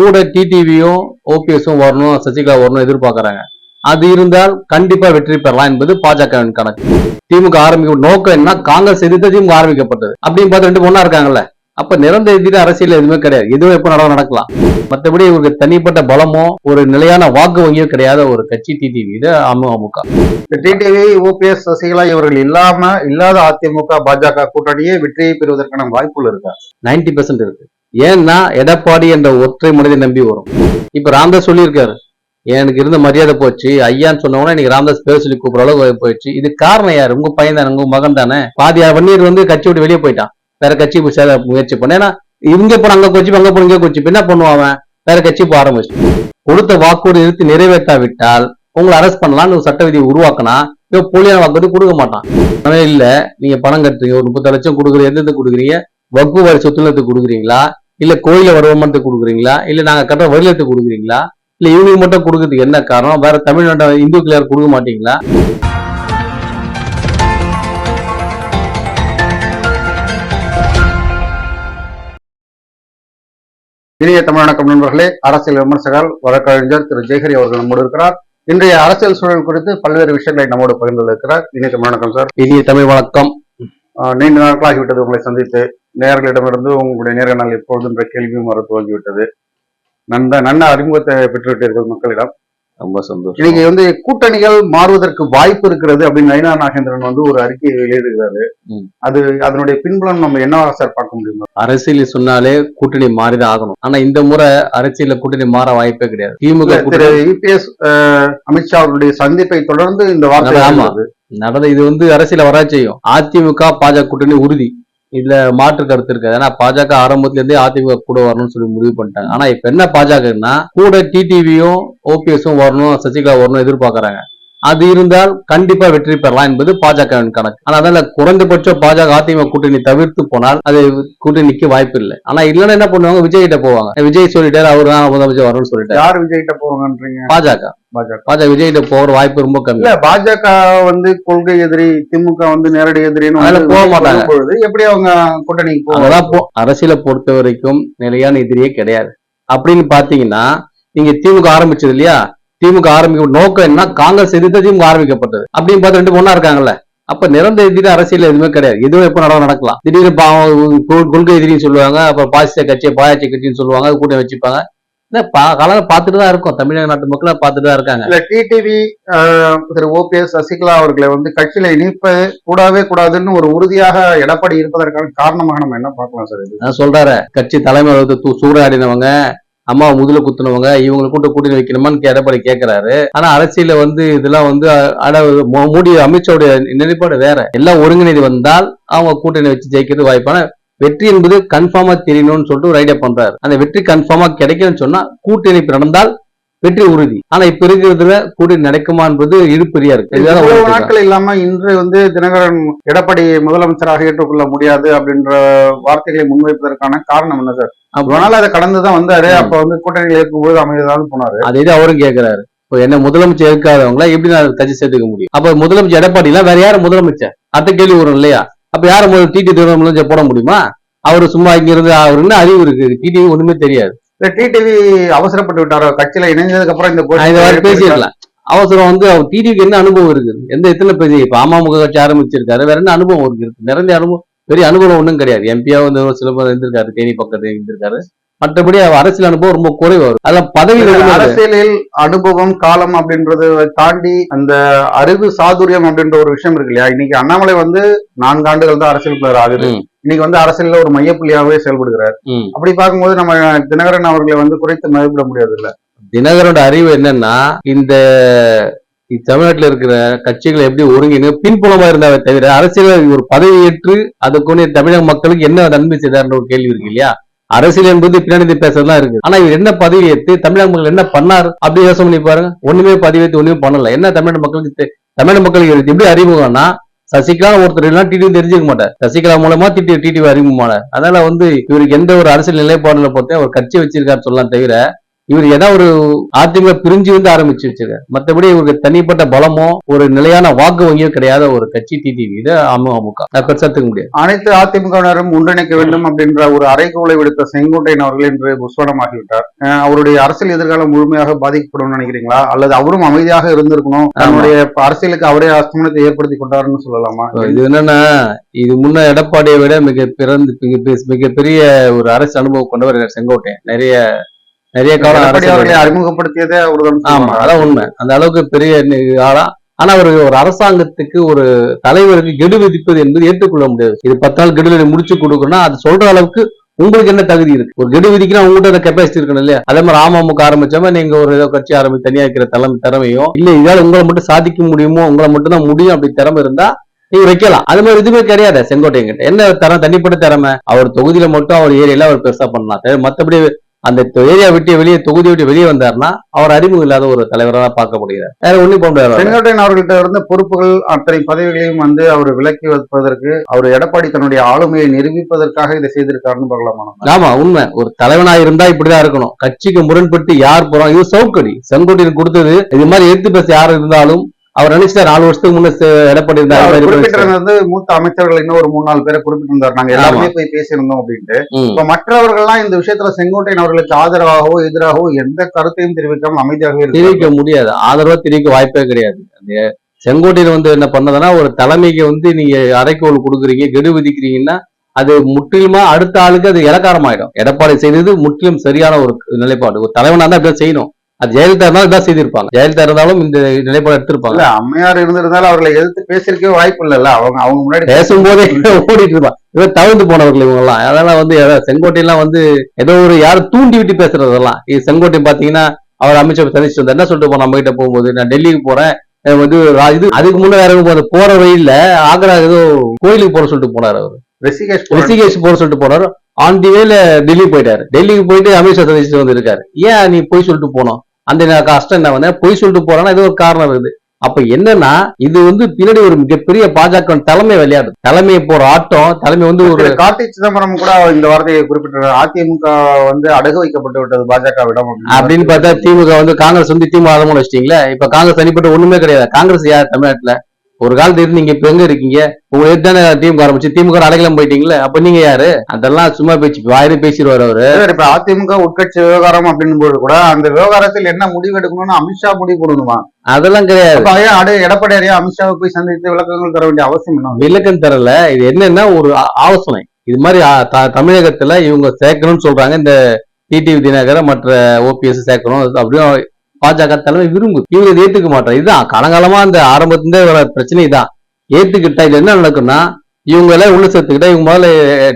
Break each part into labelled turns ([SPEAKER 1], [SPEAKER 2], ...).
[SPEAKER 1] கூட டிடிவியும் ஓபிஎஸும் வரணும் சசிகலா வரணும் எதிர்பார்க்கறாங்க. அது இருந்தால் கண்டிப்பா வெற்றி பெறலாம் என்பது பாஜக கணக்கு. திமுக ஆரம்பிக்க நோக்கம் என்ன? காங்கிரஸ் எதிர்த்து திமுக ஆரம்பிக்கப்பட்டது. அப்படின்னு பார்த்து ரெண்டு பொண்ணா இருக்காங்கல்ல. அப்ப நிரந்தர எதிரி அரசியல் எதுவுமே கிடையாது. எதுவும் எப்ப நடக்கும் நடக்கலாம். மற்றபடி இவருக்கு தனிப்பட்ட பலமோ ஒரு நிலையான வாக்கு வங்கியோ கிடையாத ஒரு கட்சி டிடிவி இது அமமுக
[SPEAKER 2] டிடிவி ஓபிஎஸ் சசிகலா இவர்கள் இல்லாம இல்லாத அதிமுக பாஜக கூட்டணியே வெற்றியை பெறுவதற்கான வாய்ப்புகள் இருக்கா?
[SPEAKER 1] 90% பெர்சன்ட் இருக்கு. ஏன்னா எடப்பாடி என்ற ஒற்றை மனிதை நம்பி வரும். இப்ப ராமதாஸ் சொல்லியிருக்காரு. எனக்கு இருந்த மரியாதை போச்சு? ஐயான்னு சொன்னவொடனே இன்னைக்கு ராமதாஸ் பேர் சொல்லி கூப்பிடுற அளவுக்கு போயிடுச்சு. இது காரணம் யாரு? உங்க பையன் தானே உங்க மகன் தானே? பாதி வன்னியர் வந்து கட்சி விட்டு வெளியே போயிட்டான். வேற கட்சி போய் சேர முயற்சி பண்ண. ஏன்னா இங்க போன அங்க கொச்சி அங்க போன இங்க கொச்சி என்ன பண்ணுவான் வேற கட்சி போக ஆரம்பிச்சு கொடுத்த வாக்குறுதி நிறுத்தி நிறைவேற்றாவிட்டால் உங்களை அரெஸ்ட் பண்ணலாம்னு சட்ட விதியை உருவாக்கினா இப்போ போலியான வாக்குறுதி கொடுக்க மாட்டான். அதனால இல்ல நீங்க பணம் கட்டுறீங்க ஒரு முப்பது லட்சம் கொடுக்குறீங்க எந்தெந்த கொடுக்குறீங்க? வக்கு வரி சொத்துலத்துக்கு கொடுக்குறீங்களா? இல்ல கோயில வருமானத்துக்கு கொடுக்குறீங்களா? இல்ல நாங்க கட்டுற வரிலத்துக்கு கொடுக்குறீங்களா? இல்ல இவங்களுக்கு மட்டும் கொடுக்கறதுக்கு என்ன காரணம்? வேற தமிழ்நாடு இந்துக்கள் யாரும் கொடுக்க மாட்டீங்களா?
[SPEAKER 2] இனிய தமிழ் வணக்கம் நண்பர்களே அரசியல் விமர்சகர் வழக்கறிஞர் திரு ஜெயஹரி அவர்கள் நம்மோடு இருக்கிறார். இன்றைய அரசியல் சூழல் குறித்து பல்வேறு விஷயங்களை நம்மோடு பகிர்ந்து இருக்கிறார். இனிய தமிழ் வணக்கம் சார்.
[SPEAKER 1] இனிய தமிழ் வணக்கம்.
[SPEAKER 2] நீண்ட நாட்களாகிவிட்டது உங்களை சந்தித்து. நேயர்களிடமிருந்து உங்களுடைய நேர்காணல் எப்பொழுது என்ற கேள்வியும் வர துவங்கிவிட்டது. நன்ன நல்ல அறிமுகத்தை பெற்றுவிட்டீர்கள் மக்களிடம்.
[SPEAKER 1] ரொம்ப சந்தோஷம்.
[SPEAKER 2] இன்னைக்கு வந்து கூட்டணிகள் மாறுவதற்கு வாய்ப்பு இருக்கிறது அப்படின்னு நயினா நாகேந்திரன் வந்து ஒரு அறிக்கை வெளியிடுகிறாரு. அது அதனுடைய பின்புலம் நம்ம என்னவா சார் பார்க்க முடியும்?
[SPEAKER 1] அரசியல் சொன்னாலே கூட்டணி மாறிதான் ஆகணும். ஆனா இந்த முறை அரசியல்ல கூட்டணி மாற வாய்ப்பே கிடையாது. திமுக
[SPEAKER 2] இபிஎஸ் அமித்ஷா அவருடைய சந்திப்பை தொடர்ந்து இந்த வார்த்தை
[SPEAKER 1] ஆமா. நடந்த இது வந்து அரசியல வரா செய்யும். அதிமுக பாஜக கூட்டணி உறுதி. இதுல மாற்று கருத்து இருக்காது. ஏன்னா பாஜக ஆரம்பத்துல இருந்தே அதிமுக கூட வரணும்னு சொல்லி முடிவு பண்ணிட்டாங்க. ஆனா இப்ப என்ன பாஜகன்னா கூட டிடிவியும் ஓபிஎஸும் வரணும் சசிகலா வரணும் எதிர்பார்க்கறாங்க. அது இருந்தால் கண்டிப்பா வெற்றி பெறலாம் என்பது பாஜக கணக்கு. ஆனா அதனால குறைந்தபட்சம் பாஜக அதிமுக கூட்டணி தவிர்த்து போனால் அது கூட்டணி நிக்க வாய்ப்பு இல்லை. ஆனா இல்லைன்னா என்ன பண்ணுவாங்க? விஜய் கிட்ட போவாங்க. விஜய் சொல்லிட்டாரு அவரு தான் முதலமைச்சர் வரணும்னு சொல்லிட்டாரு.
[SPEAKER 2] யார் விஜய்கிட்ட போவாங்கன்றீங்க?
[SPEAKER 1] பாஜக.
[SPEAKER 2] பாஜக.
[SPEAKER 1] பாஜக விஜய் கிட்ட போற வாய்ப்பு ரொம்ப கம்மி.
[SPEAKER 2] இல்ல பாஜக வந்து கொள்கை எதிரி திமுக வந்து நேரடி எதிரின்னு
[SPEAKER 1] அதுல போக மாட்டாங்க.
[SPEAKER 2] பொழுது எப்படி அவங்க
[SPEAKER 1] அங்கதான் போ அரசியலை பொறுத்த வரைக்கும் நிலையான எதிரியே கிடையாது. அப்படின்னு பாத்தீங்கன்னா நீங்க திமுக ஆரம்பிச்சது இல்லையா? திமுக ஆரம்பிக்க நோக்கம் என்ன காங்கிரஸ் எதிர்த்து திமுக ஆரம்பிக்கப்பட்டது. அப்படின்னு பார்த்து ரெண்டு பொண்ணா இருக்காங்கல்ல. அப்ப நிரந்தர எதிரி அரசியல் எதுவுமே கிடையாது. எதுவும் எப்ப நடக்கும் நடக்கலாம். திடீர்னு கொள்கை எதிரின்னு சொல்லுவாங்க. அப்புறம் பாசிச கட்சி பாயாட்சி கட்சின்னு சொல்லுவாங்க. கூட்டம் வச்சுப்பாங்க. காலம் பார்த்துட்டு தான் இருக்கும் தமிழக நாட்டு மக்கள் பார்த்துட்டு தான் இருக்காங்க
[SPEAKER 2] இல்ல டிடிவி திரு ஓபிஎஸ் சசிகலா அவர்களை வந்து கட்சியில இணைப்ப கூடவே கூடாதுன்னு ஒரு உறுதியாக எடப்பாடி இருப்பதற்கான காரணமாக நம்ம என்ன பார்க்கலாம் சார் இது
[SPEAKER 1] நான் சொல்றாரு கட்சி தலைமை வந்து சூறையாடினவங்க அம்மா முதல குத்துனவங்க இவங்களை கூட்ட கூட்டணி வைக்கணுமான்னு எடப்பாடி கேட்கிறாரு ஆனா அரசியல வந்து இதெல்லாம் வந்து அ- அட மோ- மோடி அமித்ஷாவுடைய நிலைப்பாடு வேற எல்லாம் ஒருங்கிணைந்து வந்தால் அவங்க கூட்டணி வச்சு ஜெயிக்கிறது வாய்ப்பான வெற்றி என்பது கன்ஃபார்மா தெரியணும்னு சொல்லிட்டு ஒரு ஐடியா பண்றாரு. அந்த வெற்றி கன்ஃபார்மா கிடைக்கும்னு சொன்னா கூட்டணி நடந்தால் வெற்றி உறுதி. ஆனா இப்ப இருக்கிறதுல கூட்டணி நடக்குமா என்பது இழுப்பறியா இருக்கு.
[SPEAKER 2] நாட்கள் இல்லாம இன்று வந்து தினகரன் எடப்பாடி முதலமைச்சராக ஏற்றுக்கொள்ள முடியாது அப்படின்ற வார்த்தைகளை முன்வைப்பதற்கான காரணம் என்ன சார்? நாள் அதை கடந்துதான் வந்தாரு. அப்ப வந்து கூட்டணியில் இருக்கும்போது அமைதியாக போனாரு.
[SPEAKER 1] அதே அவரும் கேக்குறாரு. இப்போ என்ன முதலமைச்சர் இருக்காதவங்கள எப்படி நான் கட்சி சேர்த்துக்க முடியும். அப்ப முதலமைச்சர் எடப்பாடி எல்லாம் வேற யாரு முதலமைச்சர்? அத்த கேள்வி வரும் இல்லையா? அப்ப யார முதல் டிடி முதலமைச்சர் போட முடியுமா? அவரு சும்மா இங்க இருந்து அவர் என்ன அறிவு இருக்கு? டிடி ஒண்ணுமே தெரியாது.
[SPEAKER 2] இந்த டிடிவி அவசரப்பட்டு விட்டாரோ? கட்சியில இணைஞ்சதுக்கு அப்புறம் இந்த
[SPEAKER 1] இந்த பேசியிருக்கலாம் அவசரம் வந்து அவர் டிடிக்கு என்ன அனுபவம் இருக்குது? எந்த எத்தனை பேசி இப்ப அமமுக கட்சி ஆரம்பிச்சிருக்காரு? வேற என்ன அனுபவம் இருக்கு இருக்கு. நிறைய அனுபவம் பெரிய அனுபவம் ஒண்ணும் கிடையாது. எம்பியா வந்து ஒரு சில பேர் இருந்திருக்காரு தேனி பக்கத்துல இருந்திருக்காரு. மற்றபடி அரசியல் அனுபவம் ரொம்ப குறைவு வரும் அதெல்லாம் பதவி
[SPEAKER 2] அரசியலில் அனுபவம் காலம் அப்படின்றத தாண்டி அந்த அறிவு சாதுரியம் அப்படின்ற ஒரு விஷயம் இருக்கு இல்லையா? இன்னைக்கு அண்ணாமலை வந்து நான்கு ஆண்டுகள் தான் அரசியல் பிளர் ஆகுது. இன்னைக்கு வந்து அரசியல்ல ஒரு மையப்புள்ளியாகவே செயல்படுகிறார். அப்படி பார்க்கும்போது நம்ம தினகரன் அவர்களை வந்து குறைத்து மதிப்பிட முடியாது இல்ல
[SPEAKER 1] தினகரோட அறிவு என்னன்னா இந்த தமிழ்நாட்டுல இருக்கிற கட்சிகளை எப்படி ஒருங்கிணு பின்புலமா இருந்தாவே தவிர அரசியல் ஒரு பதவி ஏற்று அதுக்குன்னு தமிழக மக்களுக்கு என்ன நன்மை செய்தார்ன்ற ஒரு கேள்வி இருக்கு இல்லையா? அரசியல் என்பது பின்னாடி பேசுறதுலாம் இருக்கு. ஆனா இவர் என்ன பதவி ஏற்று தமிழக மக்கள் என்ன பண்ணார் அப்படி யோசனை பண்ணி பாருங்க. ஒண்ணுமே பதவி ஏற்று ஒண்ணுமே பண்ணல. என்ன தமிழக மக்களுக்கு தமிழக மக்களுக்கு எப்படி அறிமுகம்னா சசிகலா ஒருத்தர் எல்லாம் டிடி தெரிஞ்சுக்க மாட்டார். சசிகலா மூலமா டிடி டிடி அறிமுகமான அதனால வந்து இவருக்கு எந்த ஒரு அரசியல் நிலைப்பாடுல பொறுத்த ஒரு கட்சி வச்சிருக்காரு சொல்லலாம் தவிர இவர் ஏதாவது ஒரு அதிமுக பிரிஞ்சு வந்து ஆரம்பிச்சு வச்சிருக்காரு. மத்தபடி இவருக்கு தனிப்பட்ட பலமோ ஒரு நிலையான வாக்கு வங்கியோ கிடையாத ஒரு கட்சி டிடிவி இது அமமுக எடுத்துக்க முடியாது
[SPEAKER 2] அனைத்து அதிமுகவினரும் ஒன்றிணைக்க வேண்டும் அப்படின்ற ஒரு அறைகூலை விடுத்த செங்கோட்டையன் அவர்கள் இன்று புஸ்வனமாகிவிட்டார். அஹ் அவருடைய அரசியல் எதிர்காலம் முழுமையாக பாதிக்கப்படும் நினைக்கிறீங்களா? அல்லது அவரும் அமைதியாக இருந்திருக்கணும்? தன்னுடைய அரசியலுக்கு அவரே அஸ்தமனத்தை ஏற்படுத்தி கொண்டாருன்னு சொல்லலாமா?
[SPEAKER 1] இது என்னன்னா இது முன்ன எடப்பாடியை விட மிக பிறந்து மிகப்பெரிய ஒரு அரசு அனுபவம் கொண்டவர் செங்கோட்டையன். நிறைய நிறைய காலம்
[SPEAKER 2] அவர்களை அறிமுகப்படுத்தியதே அவர்தான்
[SPEAKER 1] ஆமா. அதான் உண்மை. அந்த அளவுக்கு பெரிய ஆளா. ஆனா ஒரு ஒரு அரசாங்கத்துக்கு ஒரு தலைவருக்கு கெடு விதிப்பது என்பது ஏற்றுக்கொள்ள முடியாது. இது பத்து நாள் கெடுதலை முடிச்சு கொடுக்கணும்னா அது சொல்ற அளவுக்கு உங்களுக்கு என்ன தகுதி இருக்கு? ஒரு கெடு விதிக்குன்னா உங்கள்கிட்ட அந்த கெப்பாசிட்டி இருக்கணும் இல்லையா? அதே மாதிரி அமமுக ஆரம்பிச்சாம நீங்க ஒரு ஏதோ கட்சி ஆரம்பி தனியா இருக்கிற தலைமை திறமையோ இல்ல இதால உங்களை மட்டும் சாதிக்க முடியுமோ உங்களை மட்டும் தான் முடியும் அப்படி திறமை இருந்தா நீங்க வைக்கலாம். அது மாதிரி எதுவுமே கிடையாது செங்கோட்டையன் கிட்ட என்ன திறமை தனிப்பட்ட திறமை? அவர் தொகுதியில மட்டும் அவர் ஏரியால அவர் பெருசா பண்ணலாம். மத்தபடி அந்த ஏரியா விட்டு வெளியே தொகுதி விட்டு வெளியே வந்தாருன்னா அவர் அறிமுகம் இல்லாத ஒரு தலைவராக பார்க்கப்படுகிறார் வேற போக முடியாது.
[SPEAKER 2] செங்கோட்டையன் அவர்கள்ட்ட இருந்த பொறுப்புகள் அத்தனை பதவிகளையும் வந்து அவர் விலக்கி வைப்பதற்கு அவர் எடப்பாடி தன்னுடைய ஆளுமையை நிரூபிப்பதற்காக இதை செய்திருக்காருன்னு பார்க்கலாமா?
[SPEAKER 1] ஆமா உண்மை. ஒரு தலைவனா இருந்தா இப்படிதான் இருக்கணும். கட்சிக்கு முரண்பட்டு யார் போறோம் இது சவுக்கடி. செங்கோட்டையன் கொடுத்தது இது மாதிரி எடுத்து பேச யார் இருந்தாலும் அவர் நினைச்சிட்டார் நாலு வருஷத்துக்கு முன்ன எடப்பாடி இருந்தார்
[SPEAKER 2] குறிப்பிட்டிருந்தது வந்து மூத்த அமைச்சர்கள் இன்னும் ஒரு மூணு நாலு பேரை குறிப்பிட்டிருந்தார். நாங்க எல்லாருமே போய் பேசியிருந்தோம் அப்படின்ட்டு. இப்ப மற்றவர்கள்லாம் இந்த விஷயத்துல செங்கோட்டையன் அவர்களுக்கு ஆதரவாகவோ எதிராகவோ எந்த கருத்தையும் தெரிவிக்காம அமைதியாகவே
[SPEAKER 1] தெரிவிக்க முடியாது. ஆதரவா தெரிவிக்க வாய்ப்பே கிடையாது. அந்த செங்கோட்டையன் வந்து என்ன பண்ணதுன்னா ஒரு தலைமைக்கு வந்து நீங்க அரைக்கோள் கொடுக்குறீங்க கெடு விதிக்கிறீங்கன்னா அது முற்றிலுமா அடுத்த ஆளுக்கு அது இலக்காரமாயிடும். எடப்பாடி செய்தது முற்றிலும் சரியான ஒரு நிலைப்பாடு. ஒரு தலைவனா தான் இப்படி செய்யணும். அது ஜெயலலிதா இருந்தாலும் இதான் செய்திருப்பாங்க. ஜெயலலிதா இருந்தாலும் இந்த நிலைப்பாடு எடுத்திருப்பாங்க.
[SPEAKER 2] இல்ல அம்மையார் இருந்திருந்தாலும் அவர்களை எதிர்த்து பேசிருக்கவே வாய்ப்பு இல்லல்ல. அவங்க அவங்க முன்னாடி
[SPEAKER 1] பேசும்போதே ஓடிட்டு இருப்பான் இவன் தவிர்த்து போனவர்கள் இவங்க எல்லாம் அதெல்லாம் வந்து செங்கோட்டையெல்லாம் வந்து ஏதோ ஒரு யாரும் தூண்டி விட்டு பேசுறதெல்லாம். இது செங்கோட்டை பாத்தீங்கன்னா அவர் அமைச்சர் சந்திச்சு வந்தார் என்ன சொல்லிட்டு போன நம்ம கிட்ட போகும்போது? நான் டெல்லிக்கு போறேன். வந்து இது அதுக்கு முன்ன வேற போற வழியில ஆக்ரா ஏதோ கோயிலுக்கு போற சொல்லிட்டு போனார் அவர்.
[SPEAKER 2] ரிஷிகேஷ்.
[SPEAKER 1] ரிஷிகேஷ் போற சொல்லிட்டு போனாரு. ஆன் தி வேல டெல்லி போயிட்டாரு. டெல்லிக்கு போயிட்டு அமித்ஷா சந்திச்சுட்டு வந்திருக்காரு ஏன் நீ போய் சொல்லிட்டு போனோம்? அந்த கஷ்டம் என்ன வந்து பொய் சொல்லிட்டு போறான்னா ஏதோ ஒரு காரணம் இருக்குது. அப்ப என்னன்னா இது வந்து பின்னாடி ஒரு மிகப்பெரிய பாஜக தலைமை விளையாடு. தலைமையை போற ஆட்டம் தலைமை வந்து ஒரு
[SPEAKER 2] கார்த்தி சிதம்பரம் கூட இந்த வார்த்தையை குறிப்பிட்டார் அதிமுக வந்து அடகு வைக்கப்பட்டு விட்டது பாஜகவிடம்
[SPEAKER 1] அப்படின்னு. பார்த்தா திமுக வந்து காங்கிரஸ் வந்து திமுக ஆதரவு வச்சிட்டீங்களா இப்ப காங்கிரஸ் தனிப்பட்ட ஒண்ணுமே கிடையாது. காங்கிரஸ் யார் தமிழ்நாட்டுல? ஒரு காலத்துல இருந்து நீங்க இப்ப எங்க இருக்கீங்க? உங்களுக்கு தானே திமுக ஆரம்பிச்சு திமுக அடைக்கலம் போயிட்டீங்களா? அப்ப நீங்க யாரு? அதெல்லாம் சும்மா பேச்சு வாயிலே பேசிடுவாரு அவரு.
[SPEAKER 2] இப்ப அதிமுக உட்கட்சி விவகாரம் அப்படின்னும் போது கூட அந்த விவகாரத்தில் என்ன முடிவு எடுக்கணும்னு அமித்ஷா முடிவு கொடுக்கணுமா?
[SPEAKER 1] அதெல்லாம் கிடையாது.
[SPEAKER 2] அப்ப ஏன் அடு எடப்பாடியாரையா அமித்ஷாவை போய் சந்தித்து விளக்கங்கள் தர வேண்டிய அவசியம் என்ன?
[SPEAKER 1] விளக்கம் தரல. இது என்னன்னா ஒரு ஆலோசனை. இது மாதிரி தமிழகத்துல இவங்க சேர்க்கணும்னு சொல்றாங்க. இந்த டிடிவி தினகர மற்ற ஓபிஎஸ் சேர்க்கணும். அது அப்படியும் பாஜக தலைமை விரும்புது. இவங்க இதை ஏத்துக்க மாட்டாங்க இதுதான் காலங்காலமா அந்த ஆரம்பத்திலே வர பிரச்சனை இதான். ஏத்துக்கிட்டா இது என்ன நடக்கும்னா இவங்க எல்லாம் உள்ள சேர்த்துக்கிட்டா இவங்க முதல்ல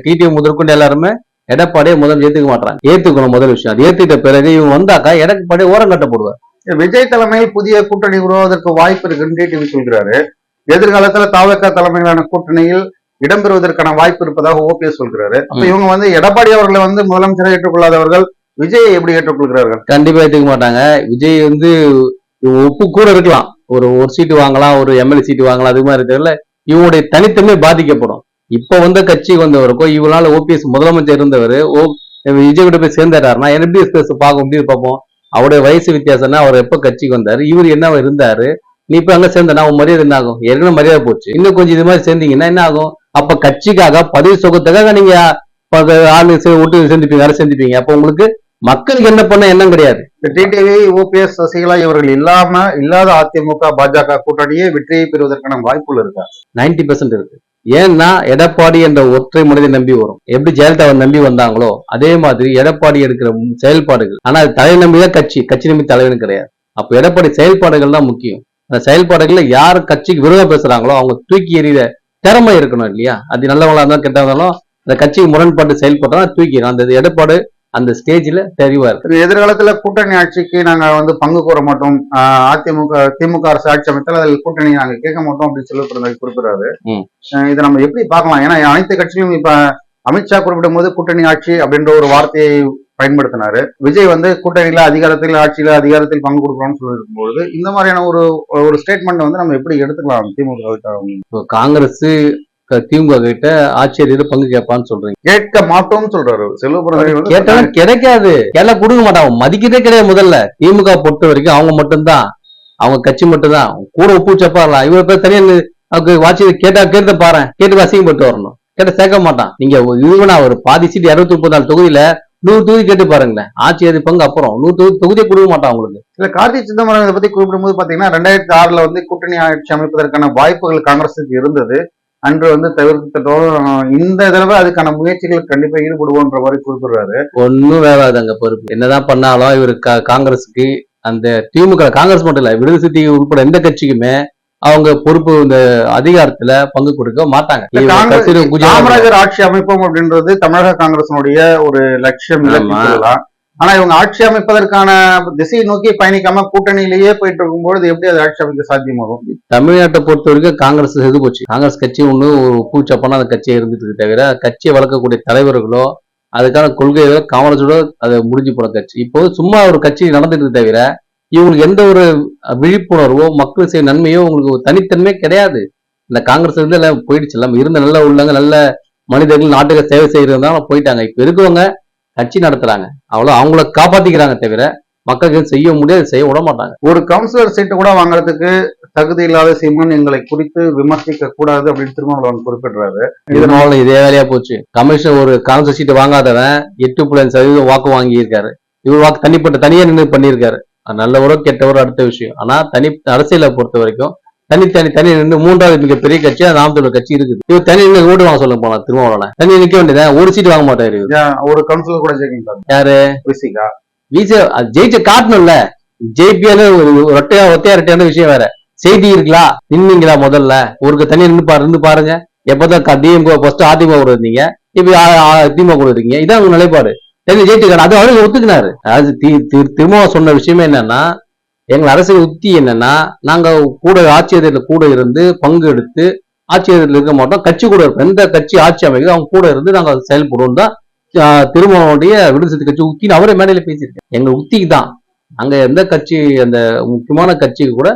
[SPEAKER 1] டிடிவி முதற்கொண்டு எல்லாருமே எடப்பாடியை முதல்ல ஏத்துக்க மாட்டாங்க. ஏத்துக்கணும் முதல் விஷயம். அது ஏத்துக்கிட்ட பிறகு இவங்க வந்தாக்கா எடப்பாடி ஓரம் கட்டப்படுவார்.
[SPEAKER 2] விஜய் தலைமையில் புதிய கூட்டணி உருவாவதற்கு வாய்ப்பு இருக்குன்னு டிடிவி சொல்கிறாரு. எதிர்காலத்துல தாவக தலைமையிலான கூட்டணியில் இடம்பெறுவதற்கான வாய்ப்பு இருப்பதாக ஓபிஎஸ் சொல்கிறாரு. அப்ப. இவங்க வந்து எடப்பாடி அவர்களை வந்து முதலமைச்சரை ஏற்றுக்கொள்ளாதவர்கள் விஜயை எப்படி ஏற்றுக்கொள்கிறார்கள்
[SPEAKER 1] கண்டிப்பா ஏற்றுக்க மாட்டாங்க. விஜய் வந்து ஒப்பு கூட இருக்கலாம். ஒரு ஒரு சீட்டு வாங்கலாம் ஒரு எம்எல்ஏ சீட்டு வாங்கலாம் அது மாதிரி தெரியல. இவங்களுடைய தனித்தன்மை பாதிக்கப்படும். இப்ப வந்த கட்சிக்கு வந்தவருக்கோ இவனால ஓபிஎஸ் முதலமைச்சர் இருந்தவர் ஓ விஜய் கிட்ட போய் சேர்ந்தாருன்னா எம்பிஎஸ் பேச பார்க்க முடியும் பார்ப்போம் அவருடைய வயசு வித்தியாசம்னா அவர் எப்ப கட்சிக்கு வந்தாரு இவர் என்ன இருந்தாரு நீ இப்ப அங்க சேர்ந்தனா உன் மரியாதை என்ன ஆகும்? ஏற்கனவே மரியாதை போச்சு. இன்னும் கொஞ்சம் இது மாதிரி சேர்ந்தீங்கன்னா என்ன ஆகும்? அப்ப கட்சிக்காக பதவி சுகத்துக்காக நீங்க ப- ஆளு விட்டு சேர்ந்துப்பீங்க அரசு சேர்ந்துப்பீங்க அப்ப உங்களுக்கு மக்களுக்கு என்ன பண்ண எண்ணம் கிடையாது.
[SPEAKER 2] டிடிவி ஓபிஎஸ் சசிகலா இவர்கள் இல்லாம இல்லாத அதிமுக பாஜக கூட்டணியே வெற்றியை பெறுவதற்கான வாய்ப்புகள் இருக்கா?
[SPEAKER 1] 90% பெர்சன்ட் இருக்கு. ஏன்னா எடப்பாடி என்ற ஒற்றை மனிதை நம்பி வரும். எப்படி ஜெயலலிதாவை நம்பி வந்தாங்களோ அதே மாதிரி எடப்பாடி எடுக்கிற செயல்பாடுகள். ஆனா அது தலை நம்பி தான் கட்சி. கட்சி நம்பி தலைவன் கிடையாது. அப்ப எடப்பாடி செயல்பாடுகள் தான் முக்கியம். அந்த செயல்பாடுகள்ல யார் கட்சிக்கு விரோதம் பேசுறாங்களோ அவங்க தூக்கி எறிகிற திறமை இருக்கணும் இல்லையா? அது நல்லவங்களா இருந்தாலும் கெட்டவங்களா இருந்தாலும் அந்த கட்சிக்கு முரண்பாட்டு செயல்பட்டா தூக்கி எறியும். அந்த எடப்பாடு அந்த ஸ்டேஜ்ல
[SPEAKER 2] இது எதிர்காலத்துல கூட்டணி ஆட்சிக்கு நாங்க வந்து பங்கு கோர மாட்டோம். அதிமுக திமுக அரசு ஆட்சி அமைத்தால் அதில் கூட்டணி நாங்க கேட்க மாட்டோம் அப்படின்னு சொல்லப்படுறதை குறிப்பிடாரு
[SPEAKER 1] ம்.
[SPEAKER 2] ஆஹ் இதை நம்ம எப்படி பார்க்கலாம்? ஏன்னா அனைத்து கட்சியும் இப்ப அமித்ஷா குறிப்பிடும் போது கூட்டணி ஆட்சி அப்படின்ற ஒரு வார்த்தையை பயன்படுத்தினாரு. விஜய் வந்து கூட்டணியில அதிகாரத்தில் ஆட்சியில அதிகாரத்தில் பங்கு கொடுக்கணும்னு சொல்லியிருக்கும் பொழுது இந்த மாதிரியான ஒரு ஒரு ஸ்டேட்மெண்ட் வந்து நம்ம எப்படி எடுத்துக்கலாம்? திமுக
[SPEAKER 1] இப்போ காங்கிரஸ் திமுக கிட்ட ஆட்சியர் பங்கு கேட்பான்னு சொல்றீங்க.
[SPEAKER 2] கேட்க மாட்டோம்னு சொல்றாரு. செல்வ பிறந்தகை வந்து
[SPEAKER 1] கேட்டாலும் கிடைக்காது. கேட்டா கொடுக்க மாட்டாங்க. மதிக்கிறதே கிடையாது முதல்ல. திமுக பொறுத்த வரைக்கும் அவங்க மட்டும்தான். அவங்க கட்சி மட்டும்தான். கூட உப்பு சப்பாடலாம் இவ்வளவு பேர் தனியா அவங்க வாட்சி கேட்டா கேட்டு பாரு கேட்டு அசிங்கப்பட்டு வரணும். கேட்ட சேர்க்க மாட்டான். நீங்க இதுவனா ஒரு பாதி சீட் இருநூத்தி முப்பத்தி நாலு தொகுதியில நூறு தொகுதி கேட்டு பாருங்களேன். ஆட்சி அது பங்கு அப்புறம் நூறு தொகுதி தொகுதியே கொடுக்க மாட்டான் அவங்களுக்கு.
[SPEAKER 2] இல்ல கார்த்தி சிதம்பரம் இதை பத்தி குறிப்பிடும்போது பாத்தீங்கன்னா ரெண்டாயிரத்தி ஆறுல வந்து கூட்டணி ஆட்சி அமைப்பதற்கான வாய்ப்புகள் காங்கிரஸுக்கு இருந்தது. அன்று வந்து தவிர்த்துட்டோம். இந்த தடவை அதுக்கான முயற்சிகள் கண்டிப்பா ஈடுபடுவோன்ற மாதிரி குறிப்பிடுறாரு.
[SPEAKER 1] ஒன்னும் வேறாது அங்க பொறுப்பு. என்னதான் பண்ணாலும் இவர் காங்கிரஸுக்கு அந்த திமுக காங்கிரஸ் மட்டும் இல்ல விடுதலை சித்தி உட்பட எந்த கட்சிக்குமே அவங்க பொறுப்பு இந்த அதிகாரத்துல பங்கு கொடுக்க மாட்டாங்க.
[SPEAKER 2] காமராஜர் ஆட்சி அமைப்போம் அப்படின்றது தமிழக காங்கிரசினுடைய ஒரு லட்சியம் ஆனா இவங்க ஆட்சி அமைப்பதற்கான திசையை நோக்கி பயணிக்காம கூட்டணியிலேயே போயிட்டு இருக்கும்போது எப்படி அது ஆட்சி அமைக்க சாத்தியமாகும்?
[SPEAKER 1] தமிழ்நாட்டை பொறுத்த வரைக்கும் காங்கிரஸ் செது போச்சு. காங்கிரஸ் கட்சி ஒண்ணு ஒரு பூச்சப்பனா அந்த கட்சியை இருந்துட்டு இருக்கு தவிர கட்சியை வளர்க்கக்கூடிய தலைவர்களோ அதுக்கான கொள்கைகளோ காமராஜோட அதை முடிஞ்சு போன கட்சி. இப்போ சும்மா ஒரு கட்சி நடந்துட்டு தவிர இவங்களுக்கு எந்த ஒரு விழிப்புணர்வோ மக்கள் செய்ய நன்மையோ உங்களுக்கு ஒரு தனித்தன்மை கிடையாது. இந்த காங்கிரஸ் இருந்து எல்லாம் போயிடுச்சு. எல்லாம் இருந்த நல்ல உள்ளவங்க நல்ல மனிதர்கள் நாட்டுக்கு சேவை செய்யறதுனால போயிட்டாங்க. இப்ப இருக்கவங்க கட்சி நடத்துறாங்க. அவ்வளவு அவங்கள காப்பாத்திக்கிறாங்க தவிர மக்களுக்கு செய்ய முடியாது செய்ய விட மாட்டாங்க.
[SPEAKER 2] ஒரு கவுன்சிலர் சீட்டு கூட வாங்குறதுக்கு தகுதி இல்லாத சீமான் எங்களை குறித்து விமர்சிக்க கூடாது அப்படின்னு திருமாவளவன் குறிப்பிடுறாரு.
[SPEAKER 1] இதனால இதே வேலையா போச்சு. கமிஷன் ஒரு காங்கிரஸ் சீட்டு வாங்காதவன் எட்டு புள்ளி சதவீதம் வாக்கு வாங்கியிருக்காரு. இவர் வாக்கு தனிப்பட்ட தனியா நின்று பண்ணியிருக்காரு. நல்லவரோ கெட்டவரோ அடுத்த விஷயம். ஆனா தனி அரசியலை பொறுத்த வரைக்கும் தனித்தனி தனி நின்று மூன்றாவது மிகப்பெரிய கட்சி அது நாம் தமிழர் கட்சி இருக்குது. இவர் தனி நின்று ஓட்டு வாங்க சொல்ல போனா திருமாவளவன். தனி நிக்க வேண்டியதான் ஒரு சீட்டு வாங்க மாட்டாரு
[SPEAKER 2] ஒரு கவுன்சிலர் கூட ஜெயிக்கின்றாரு
[SPEAKER 1] யாரு?
[SPEAKER 2] விசிகா.
[SPEAKER 1] விஜய் அது ஜெயிச்ச காட்டணும்ல ஜெயிப்பியான ஒரு ஒட்டையா ஒத்தையா ரெட்டையான விஷயம் வேற. செய்தி இருக்கலாம் நின்னீங்களா முதல்ல? ஒரு தனியா நின்று பாரு இருந்து பாருங்க. எப்பதான் திமுக ஃபர்ஸ்ட் அதிமுக கூட இருந்தீங்க. இப்ப திமுக கூட இருக்கீங்க. இதான் உங்க நிலைப்பாடு. சரி ஜெயிச்சுக்காரு அது அவருக்கு ஒத்துக்கினாரு. அதாவது தி- தி- திரும்ப சொன்ன விஷயமே என்னன்னா எங்கள் அரசியல் உத்தி என்னன்னா நாங்க கூட ஆட்சியர்ல கூட இருந்து பங்கு எடுத்து ஆட்சியர்ல இருக்க மாட்டோம். கட்சி கூட இருப்போம். எந்த கட்சி ஆட்சி அமைக்குது அவங்க கூட இருந்து நாங்கள் செயல்படுவோம். தான் திருமணனுடைய விடுதலை சிறுத்தை கட்சி உத்தின்னு அவரே மேடையில பேசியிருக்கேன் எங்க உத்திக்கு தான். அங்க எந்த கட்சி அந்த முக்கியமான கட்சிக்கு கூட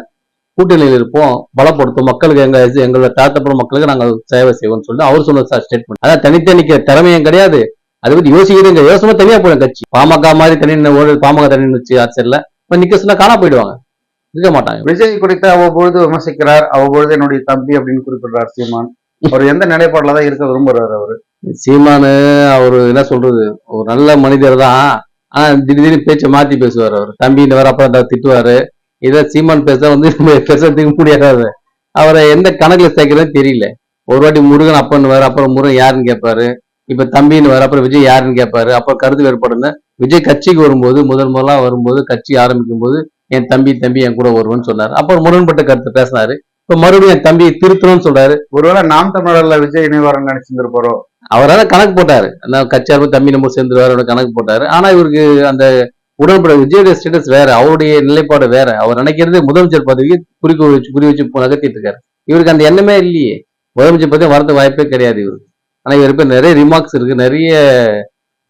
[SPEAKER 1] கூட்டணியில் இருப்போம். பலப்படுத்தும். மக்களுக்கு எங்க எங்களோட தாழ்த்தப்படும் மக்களுக்கு நாங்கள் சேவை செய்வோம்னு சொல்லிட்டு அவர் சொன்ன ஸ்டேட்மெண்ட் அதான் தனித்தனிக்க திறமையும் கிடையாது. அதை யோசிக்கிறது யோசிக்கிறீங்க. யோசனை தனியா போயிடும் கட்சி. பாமக மாதிரி தனி பாமக தனி நின்று ஆட்சியில் இப்ப நிக்க சொன்னா காணா போயிடுவாங்க. இருக்க மாட்டாங்க.
[SPEAKER 2] விஜய் குறித்து அவ்வப்பொழுது விமர்சிக்கிறார். அவ்வப்பொழுது என்னுடைய தம்பி அப்படின்னு குறிப்பிடுறார் சீமான். அவர் எந்த நிலைப்பாடுல தான் இருக்க விரும்புறாரு அவரு?
[SPEAKER 1] சீமானு அவரு என்ன சொல்றது? ஒரு நல்ல மனிதர் தான். ஆனா திடீர்னு பேச்சை மாத்தி பேசுவார் அவர். தம்பி வர அப்புறம் இந்த திட்டுவாரு. இதை சீமான் பேச வந்து பேசுறதுக்கு முடியாது. அவரை எந்த கணக்குல சேர்க்கறதுன்னு தெரியல. ஒரு வாட்டி முருகன் அப்பன்னு வேற அப்புறம் முருகன் யாருன்னு கேட்பாரு. இப்ப தம்பின்னு வேற அப்புறம் விஜய் யாருன்னு கேட்பாரு அப்புறம் கருத்து வேறுபடுன்னு விஜய் கட்சிக்கு வரும்போது முதல் முதலா வரும்போது கட்சி ஆரம்பிக்கும் போது என் தம்பி தம்பி என் கூட வருவேன்னு சொன்னாரு. அப்புறம் முரண்பட்ட கருத்து பேசினாரு. இப்ப மறுபடியும் என் தம்பி திருத்தணும்னு சொல்றாரு.
[SPEAKER 2] ஒருவேளை நாம் தமிழர்ல விஜய் இணைவாரன்னு நினைச்சிருந்திருப்பாரோ?
[SPEAKER 1] அவரால கணக்கு போட்டாரு. அந்த கட்சியார் தம்பி நம்ம சேர்ந்துருவாரு கணக்கு போட்டாரு. ஆனா இவருக்கு அந்த உடன்பட விஜயோட ஸ்டேட்டஸ் வேற அவருடைய நிலைப்பாடு வேற. அவர் நினைக்கிறது முதலமைச்சர் பதவிக்கு குறிக்கோள் வச்சு குறி வச்சு நகர்த்திட்டு இருக்காரு. இவருக்கு அந்த எண்ணமே இல்லையே. முதலமைச்சர் பதவி வரது வாய்ப்பே கிடையாது இவருக்கு. ஆனா இவருக்கு நிறைய ரிமார்க்ஸ் இருக்கு. நிறைய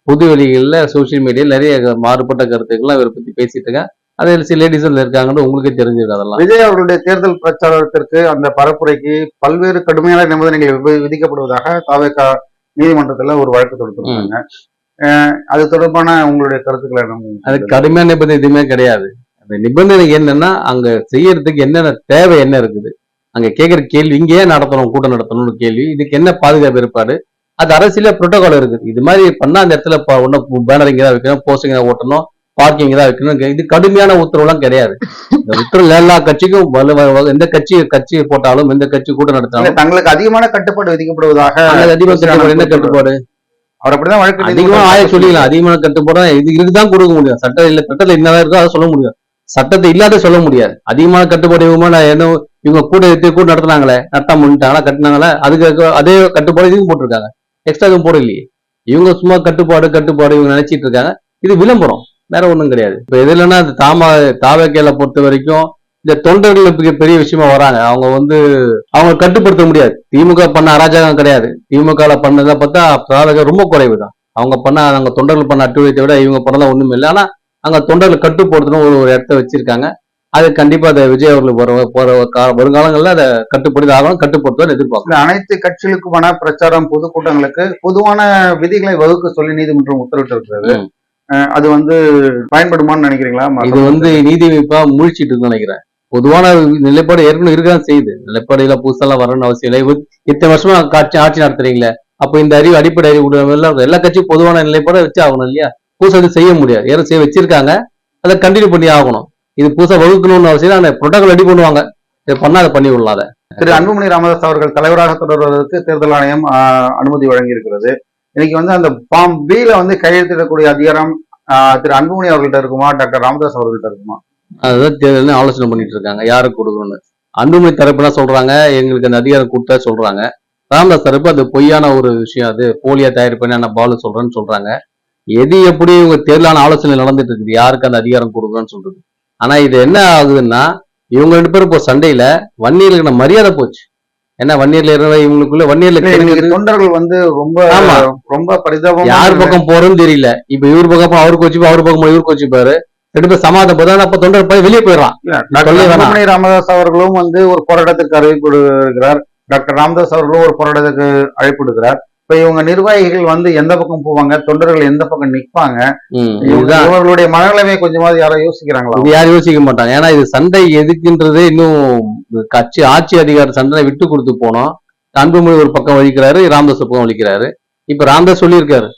[SPEAKER 1] பொது வெளிகள்ல சோசியல் மீடியால நிறைய மாறுபட்ட கருத்துக்கள்லாம் இவரை பத்தி பேசிட்டு இருக்காங்க அதில் சில லேடிஸ்ல இருக்காங்கன்னு உங்களுக்கே தெரிஞ்சிருக்கு அதெல்லாம்.
[SPEAKER 2] விஜய் அவர்களுடைய தேர்தல் பிரச்சாரத்திற்கு அந்த பரப்புரைக்கு பல்வேறு கடுமையான நிபந்தனைகள் விதிக்கப்படுவதாக தாவேகா நீதிமன்றத்துல ஒரு வழக்கு தொடுத்திருக்காங்க. அது தொடர்பான உங்களுடைய கருத்துக்களை
[SPEAKER 1] அது கடுமையான நிபந்தனை எதுவுமே கிடையாது. அந்த நிபந்தனை என்னன்னா அங்க செய்யறதுக்கு என்னென்ன தேவை என்ன இருக்குது? அங்க கேட்கிற கேள்வி இங்கேயே நடத்தணும் கூட்டம் நடத்தணும்னு கேள்வி. இதுக்கு என்ன பாதுகாப்பு ஏற்பாடு? அது அரசியல புரோட்டோகால் இருக்குது இது மாதிரி பண்ணா அந்த இடத்துல ஒண்ணும் பேனர் இங்க தான் வைக்கணும் போஸ்டிங் ஓட்டணும் பார்க்கிங் தான் வைக்கணும். இது கடுமையான உத்தரவுலாம் கிடையாது. இந்த உத்தரவு எல்லா கட்சிக்கும் எந்த கட்சி கட்சி போட்டாலும் எந்த கட்சி கூட்டம் நடத்தினாலும்
[SPEAKER 2] தங்களுக்கு அதிகமான கட்டுப்பாடு விதிக்கப்படுவதாக
[SPEAKER 1] அதிகமான என்ன கட்டுப்பாடு?
[SPEAKER 2] அவர் அப்படிதான் வழக்கு
[SPEAKER 1] அதிகமா ஆய சொல்லிக்கலாம். அதிகமான கட்டுப்பாடு இது இதுதான் கொடுக்க முடியும். சட்டம் இல்ல சட்டத்துல என்னதான் இருக்கோ அதை சொல்ல முடியும். சட்டத்தை இல்லாத சொல்ல முடியாது. அதிகமான கட்டுப்பாடு இவங்க என்ன இவங்க கூட எடுத்து கூட நடத்துனாங்களே நட்டம் பண்ணிட்டாங்களா கட்டினாங்களே அதுக்கு அதே கட்டுப்பாடு இதுவும் போட்டிருக்காங்க. எக்ஸ்ட்ரா எதுவும் போடலையே. இவங்க சும்மா கட்டுப்பாடு கட்டுப்பாடு இவங்க நினைச்சிட்டு இருக்காங்க. இது விளம்பரம். வேற ஒன்றும் கிடையாது. இப்போ எது இல்லைன்னா அது தாமா தாவக்கையில பொறுத்த வரைக்கும் இந்த தொண்டர்கள் பெரிய பெரிய விஷயமா வராங்க. அவங்க வந்து அவங்க கட்டுப்படுத்த முடியாது. திமுக பண்ண அராஜகம் கிடையாது. திமுக பண்ணதை பார்த்தா சாதகம் ரொம்ப குறைவு தான் அவங்க பண்ண அவங்க தொண்டர்கள் பண்ண அட்டுழியத்தை விட இவங்க பண்ணதான் ஒண்ணுமே இல்லை. ஆனா அங்க தொண்டர்களை கட்டுப்படுத்தணும் ஒரு ஒரு இடத்த வச்சிருக்காங்க. அது கண்டிப்பா அதை விஜய் அவர்களுக்கு வர போற வருங்காலங்கள்ல அதை கட்டுப்படுத்தி ஆகணும் கட்டுப்படுத்துவார் எதிர்பார்க்கலாம்
[SPEAKER 2] அனைத்து கட்சிகளுக்குமான பிரச்சாரம் பொதுக்கூட்டங்களுக்கு பொதுவான விதிகளை வகுக்க சொல்லி நீதிமன்றம் உத்தரவிட்டிருக்கிறது. அது வந்து பயன்படுமான்னு நினைக்கிறீங்களா?
[SPEAKER 1] இது வந்து நீதிமைப்பா முழிச்சிட்டு இருக்குன்னு நினைக்கிறேன். பொதுவான நிலைப்பாடு ஏற்கனவே இருக்கதான் செய்யுது. நிலைப்பாடுல புதுசெல்லாம் வரணும்னு அவசியம் இல்லை. இது- இத்தனை வருஷமா ஆட்சி ஆட்சி நடத்துறீங்களே அப்ப இந்த அறிவு அடிப்படை அறிவு எல்லா கட்சியும் பொதுவான நிலைப்பாடு வச்சு ஆகணும் இல்லையா? புதுசா இது செய்ய முடியாது. ஏற்கனவே செய்ய வச்சிருக்காங்க. அதை கண்டினியூ பண்ணி ஆகணும். இது புதுசா வகுக்கணும்னு அவசியம் இல்லை புரோட்டோகால் ரெடி பண்ணுவாங்க. இது பண்ணா அதை பண்ணி விடலாம் அதை
[SPEAKER 2] திரு அன்புமணி ராமதாஸ் அவர்கள் தலைவராக தொடர்வதற்கு தேர்தல் ஆணையம் அனுமதி வழங்கியிருக்கிறது. இன்னைக்கு வந்து அந்த ஃபார்ம் பில வந்து கையெழுத்திடக்கூடிய அதிகாரம் திரு அன்புமணி அவர்கள்ட்ட இருக்குமா? டாக்டர் ராமதாஸ் அவர்கள்ட்ட இருக்குமா?
[SPEAKER 1] அதுதான் தேர்தல்னு ஆலோசனை பண்ணிட்டு இருக்காங்க. யாருக்கு கொடுக்கணும்னு. அன்புமணி தரப்புனா சொல்றாங்க எங்களுக்கு அந்த அதிகாரம் கொடுத்தா சொல்றாங்க. ராமதாஸ் தரப்பு அது பொய்யான ஒரு விஷயம் அது. போலியா தயார் பண்ணி நான் பாலு சொல்றேன்னு சொல்றாங்க. எது எப்படி இவங்க தேர்தலான ஆலோசனை நடந்துட்டு இருக்குது? யாருக்கு அந்த அதிகாரம் கொடுக்கணும்னு சொல்றது? ஆனா இது என்ன ஆகுதுன்னா இவங்க ரெண்டு பேரும் இப்போ சண்டையில வன்னியர்களுக்கு மரியாதை போச்சு. ஏன்னா வன்னியர்ல இருந்த இவங்களுக்குள்ள வன்னியர்ல
[SPEAKER 2] தொண்டர்கள் வந்து ரொம்ப
[SPEAKER 1] ஆமா.
[SPEAKER 2] ரொம்ப பரிதாபம்
[SPEAKER 1] யார் பக்கம் போறோம்னு தெரியல. இப்ப இவர் பக்கம் அவருக்கு வச்சுப்பா அவர் பக்கம் இவருக்கு வச்சுப்பாரு ரெண்டு பேரும் சமாதம் போதா அப்ப தொண்டர் போய் வெளியே போயிடறான்.
[SPEAKER 2] ராமதாஸ் அவர்களும் வந்து ஒரு போராட்டத்திற்கு அழைப்பு விடுக்கிறார் டாக்டர் ராமதாஸ் அவர்களும் ஒரு போராட்டத்துக்கு அழைப்பு விடுக்கிறார் இப்ப இவங்க நிர்வாகிகள் வந்து எந்த பக்கம் போவாங்க? தொண்டர்கள் எந்த பக்கம் நிற்பாங்க இவர்களுடைய மனநிலைமை கொஞ்சமாவது யாரோ யோசிக்கிறாங்களா?
[SPEAKER 1] இது யாரும் யோசிக்க மாட்டாங்க. ஏன்னா இது சண்டை எதுக்குன்றதே இன்னும் கட்சி ஆட்சி அதிகார சண்டை விட்டு கொடுத்து போனோம். அன்புமணி ஒரு பக்கம் வலிக்கிறாரு ராமதாஸ் பக்கம் வலிக்கிறாரு. இப்ப ராமதாஸ் சொல்லியிருக்காரு.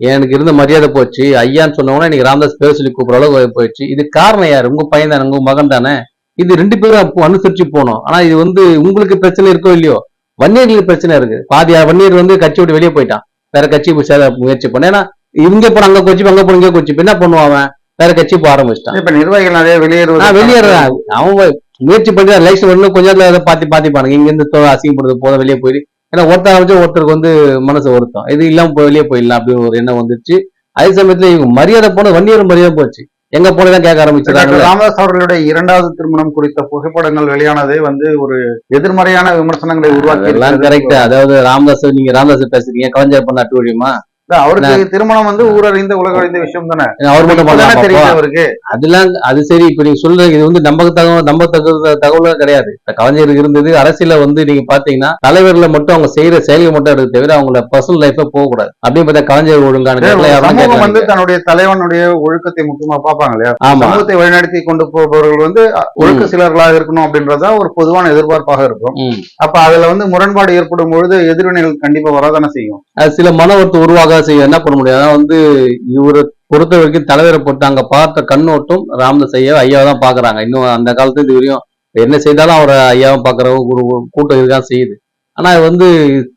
[SPEAKER 1] எனக்கு இருந்த மரியாதை போச்சு? ஐயான்னு சொன்னவொடனே இன்னைக்கு ராமதாஸ் பேர் சொல்லி கூப்பிடுற அளவுக்கு போயிடுச்சு. இது காரணம் யாரு? உங்க பையன் தானே உங்க மகன் தானே? இது ரெண்டு பேரும் அனுசரிச்சு போனோம். ஆனா இது வந்து உங்களுக்கு பிரச்சனை இருக்கோ இல்லையோ? வன்னியர்களுக்கு பிரச்சனை இருக்கு. பாதி வன்னியர் வந்து கட்சி விட்டு வெளியே போயிட்டான். வேற கட்சி போய் சேர முயற்சி பண்ண. ஏன்னா இங்க போன அங்க கொச்சு அங்க போன இங்க கொச்சு என்ன பண்ணுவான் அவன்? வேற கட்சி போக ஆரம்பிச்சிட்டான்.
[SPEAKER 2] இப்ப நிர்வாகிகள் நிறைய வெளியேறுவது
[SPEAKER 1] நான் வெளியேறேன் அவன் முயற்சி பண்ணி லைஃப் இன்னும் கொஞ்ச நேரத்துல அதை பாத்தி பாத்திப்பானுங்க இங்க இருந்து அசிங்கப்படுறது போத வெளியே போயிடு. ஏன்னா ஒருத்தர் ஆரம்பிச்சு ஒருத்தருக்கு வந்து மனசு வருத்தம். இது இல்லாம வெளியே போயிடலாம் அப்படின்னு ஒரு எண்ணம் வந்துருச்சு. அதே சமயத்துல இவங்க மரியாதை போன வன்னியரும் மரியாதை போச்சு. எங்க போனதான் கேட்க ஆரம்பிச்சிருக்காங்க
[SPEAKER 2] ராமதாஸ் அவர்களுடைய இரண்டாவது திருமணம் குறித்த புகைப்படங்கள் வெளியானதே வந்து ஒரு எதிர்மறையான விமர்சனங்களை உருவாக்கி.
[SPEAKER 1] கரெக்ட் அதாவது ராமதாஸ் நீங்க ராமதாஸ் பேசுறீங்க கலைஞர் பண்ண அட்டுவழியுமா
[SPEAKER 2] இல்ல, அவருக்கு திருமணம் வந்து ஊரறிந்த உலகறிந்த விஷயம் தானே
[SPEAKER 1] அவர் மட்டும்
[SPEAKER 2] தெரியுது அவருக்கு.
[SPEAKER 1] அதெல்லாம் அது சரி இப்ப நீங்க சொல்றது இது வந்து நம்ப தகவல் நம்ப தகவலும் கிடையாது கலைஞருக்கு இருந்தது அரசியல வந்து நீங்க பாத்தீங்கன்னா தலைவர்ல மட்டும் அவங்க செய்யற செயல்கள் மட்டும் எடுக்க தவிர அவங்கள பர்சனல் லைஃப்ல போக கூடாது அப்படின்னு பார்த்தா கலைஞர் ஒழுங்கான
[SPEAKER 2] வந்து. தன்னுடைய தலைவனுடைய ஒழுக்கத்தை முக்கியமா பார்ப்பாங்க இல்லையா சமூகத்தை வழிநடத்தி கொண்டு போபவர்கள் வந்து ஒழுக்க சிலர்களாக இருக்கணும் அப்படின்றதுதான் ஒரு பொதுவான எதிர்பார்ப்பாக இருக்கும். அப்ப அதுல வந்து முரண்பாடு ஏற்படும் பொழுது எதிர்வினைகள் கண்டிப்பா வரதானே செய்யும்.
[SPEAKER 1] அது சில மன வருத்தம் உருவாக செய்ய என்ன பண்ண முடியாது அதான் வந்து இவரை பொறுத்த வரைக்கும் தலைவரை பொறுத்து அங்க பார்த்த கண்ணோட்டம் ராமதாஸ் ஐயா ஐயாவை தான் பாக்குறாங்க இன்னும் அந்த காலத்து இது வரையும் என்ன செய்தாலும் அவரை ஐயாவை பாக்குறவங்க ஒரு ஒரு கூட்டம் இருக்கான் செய்யுது. ஆனா இது வந்து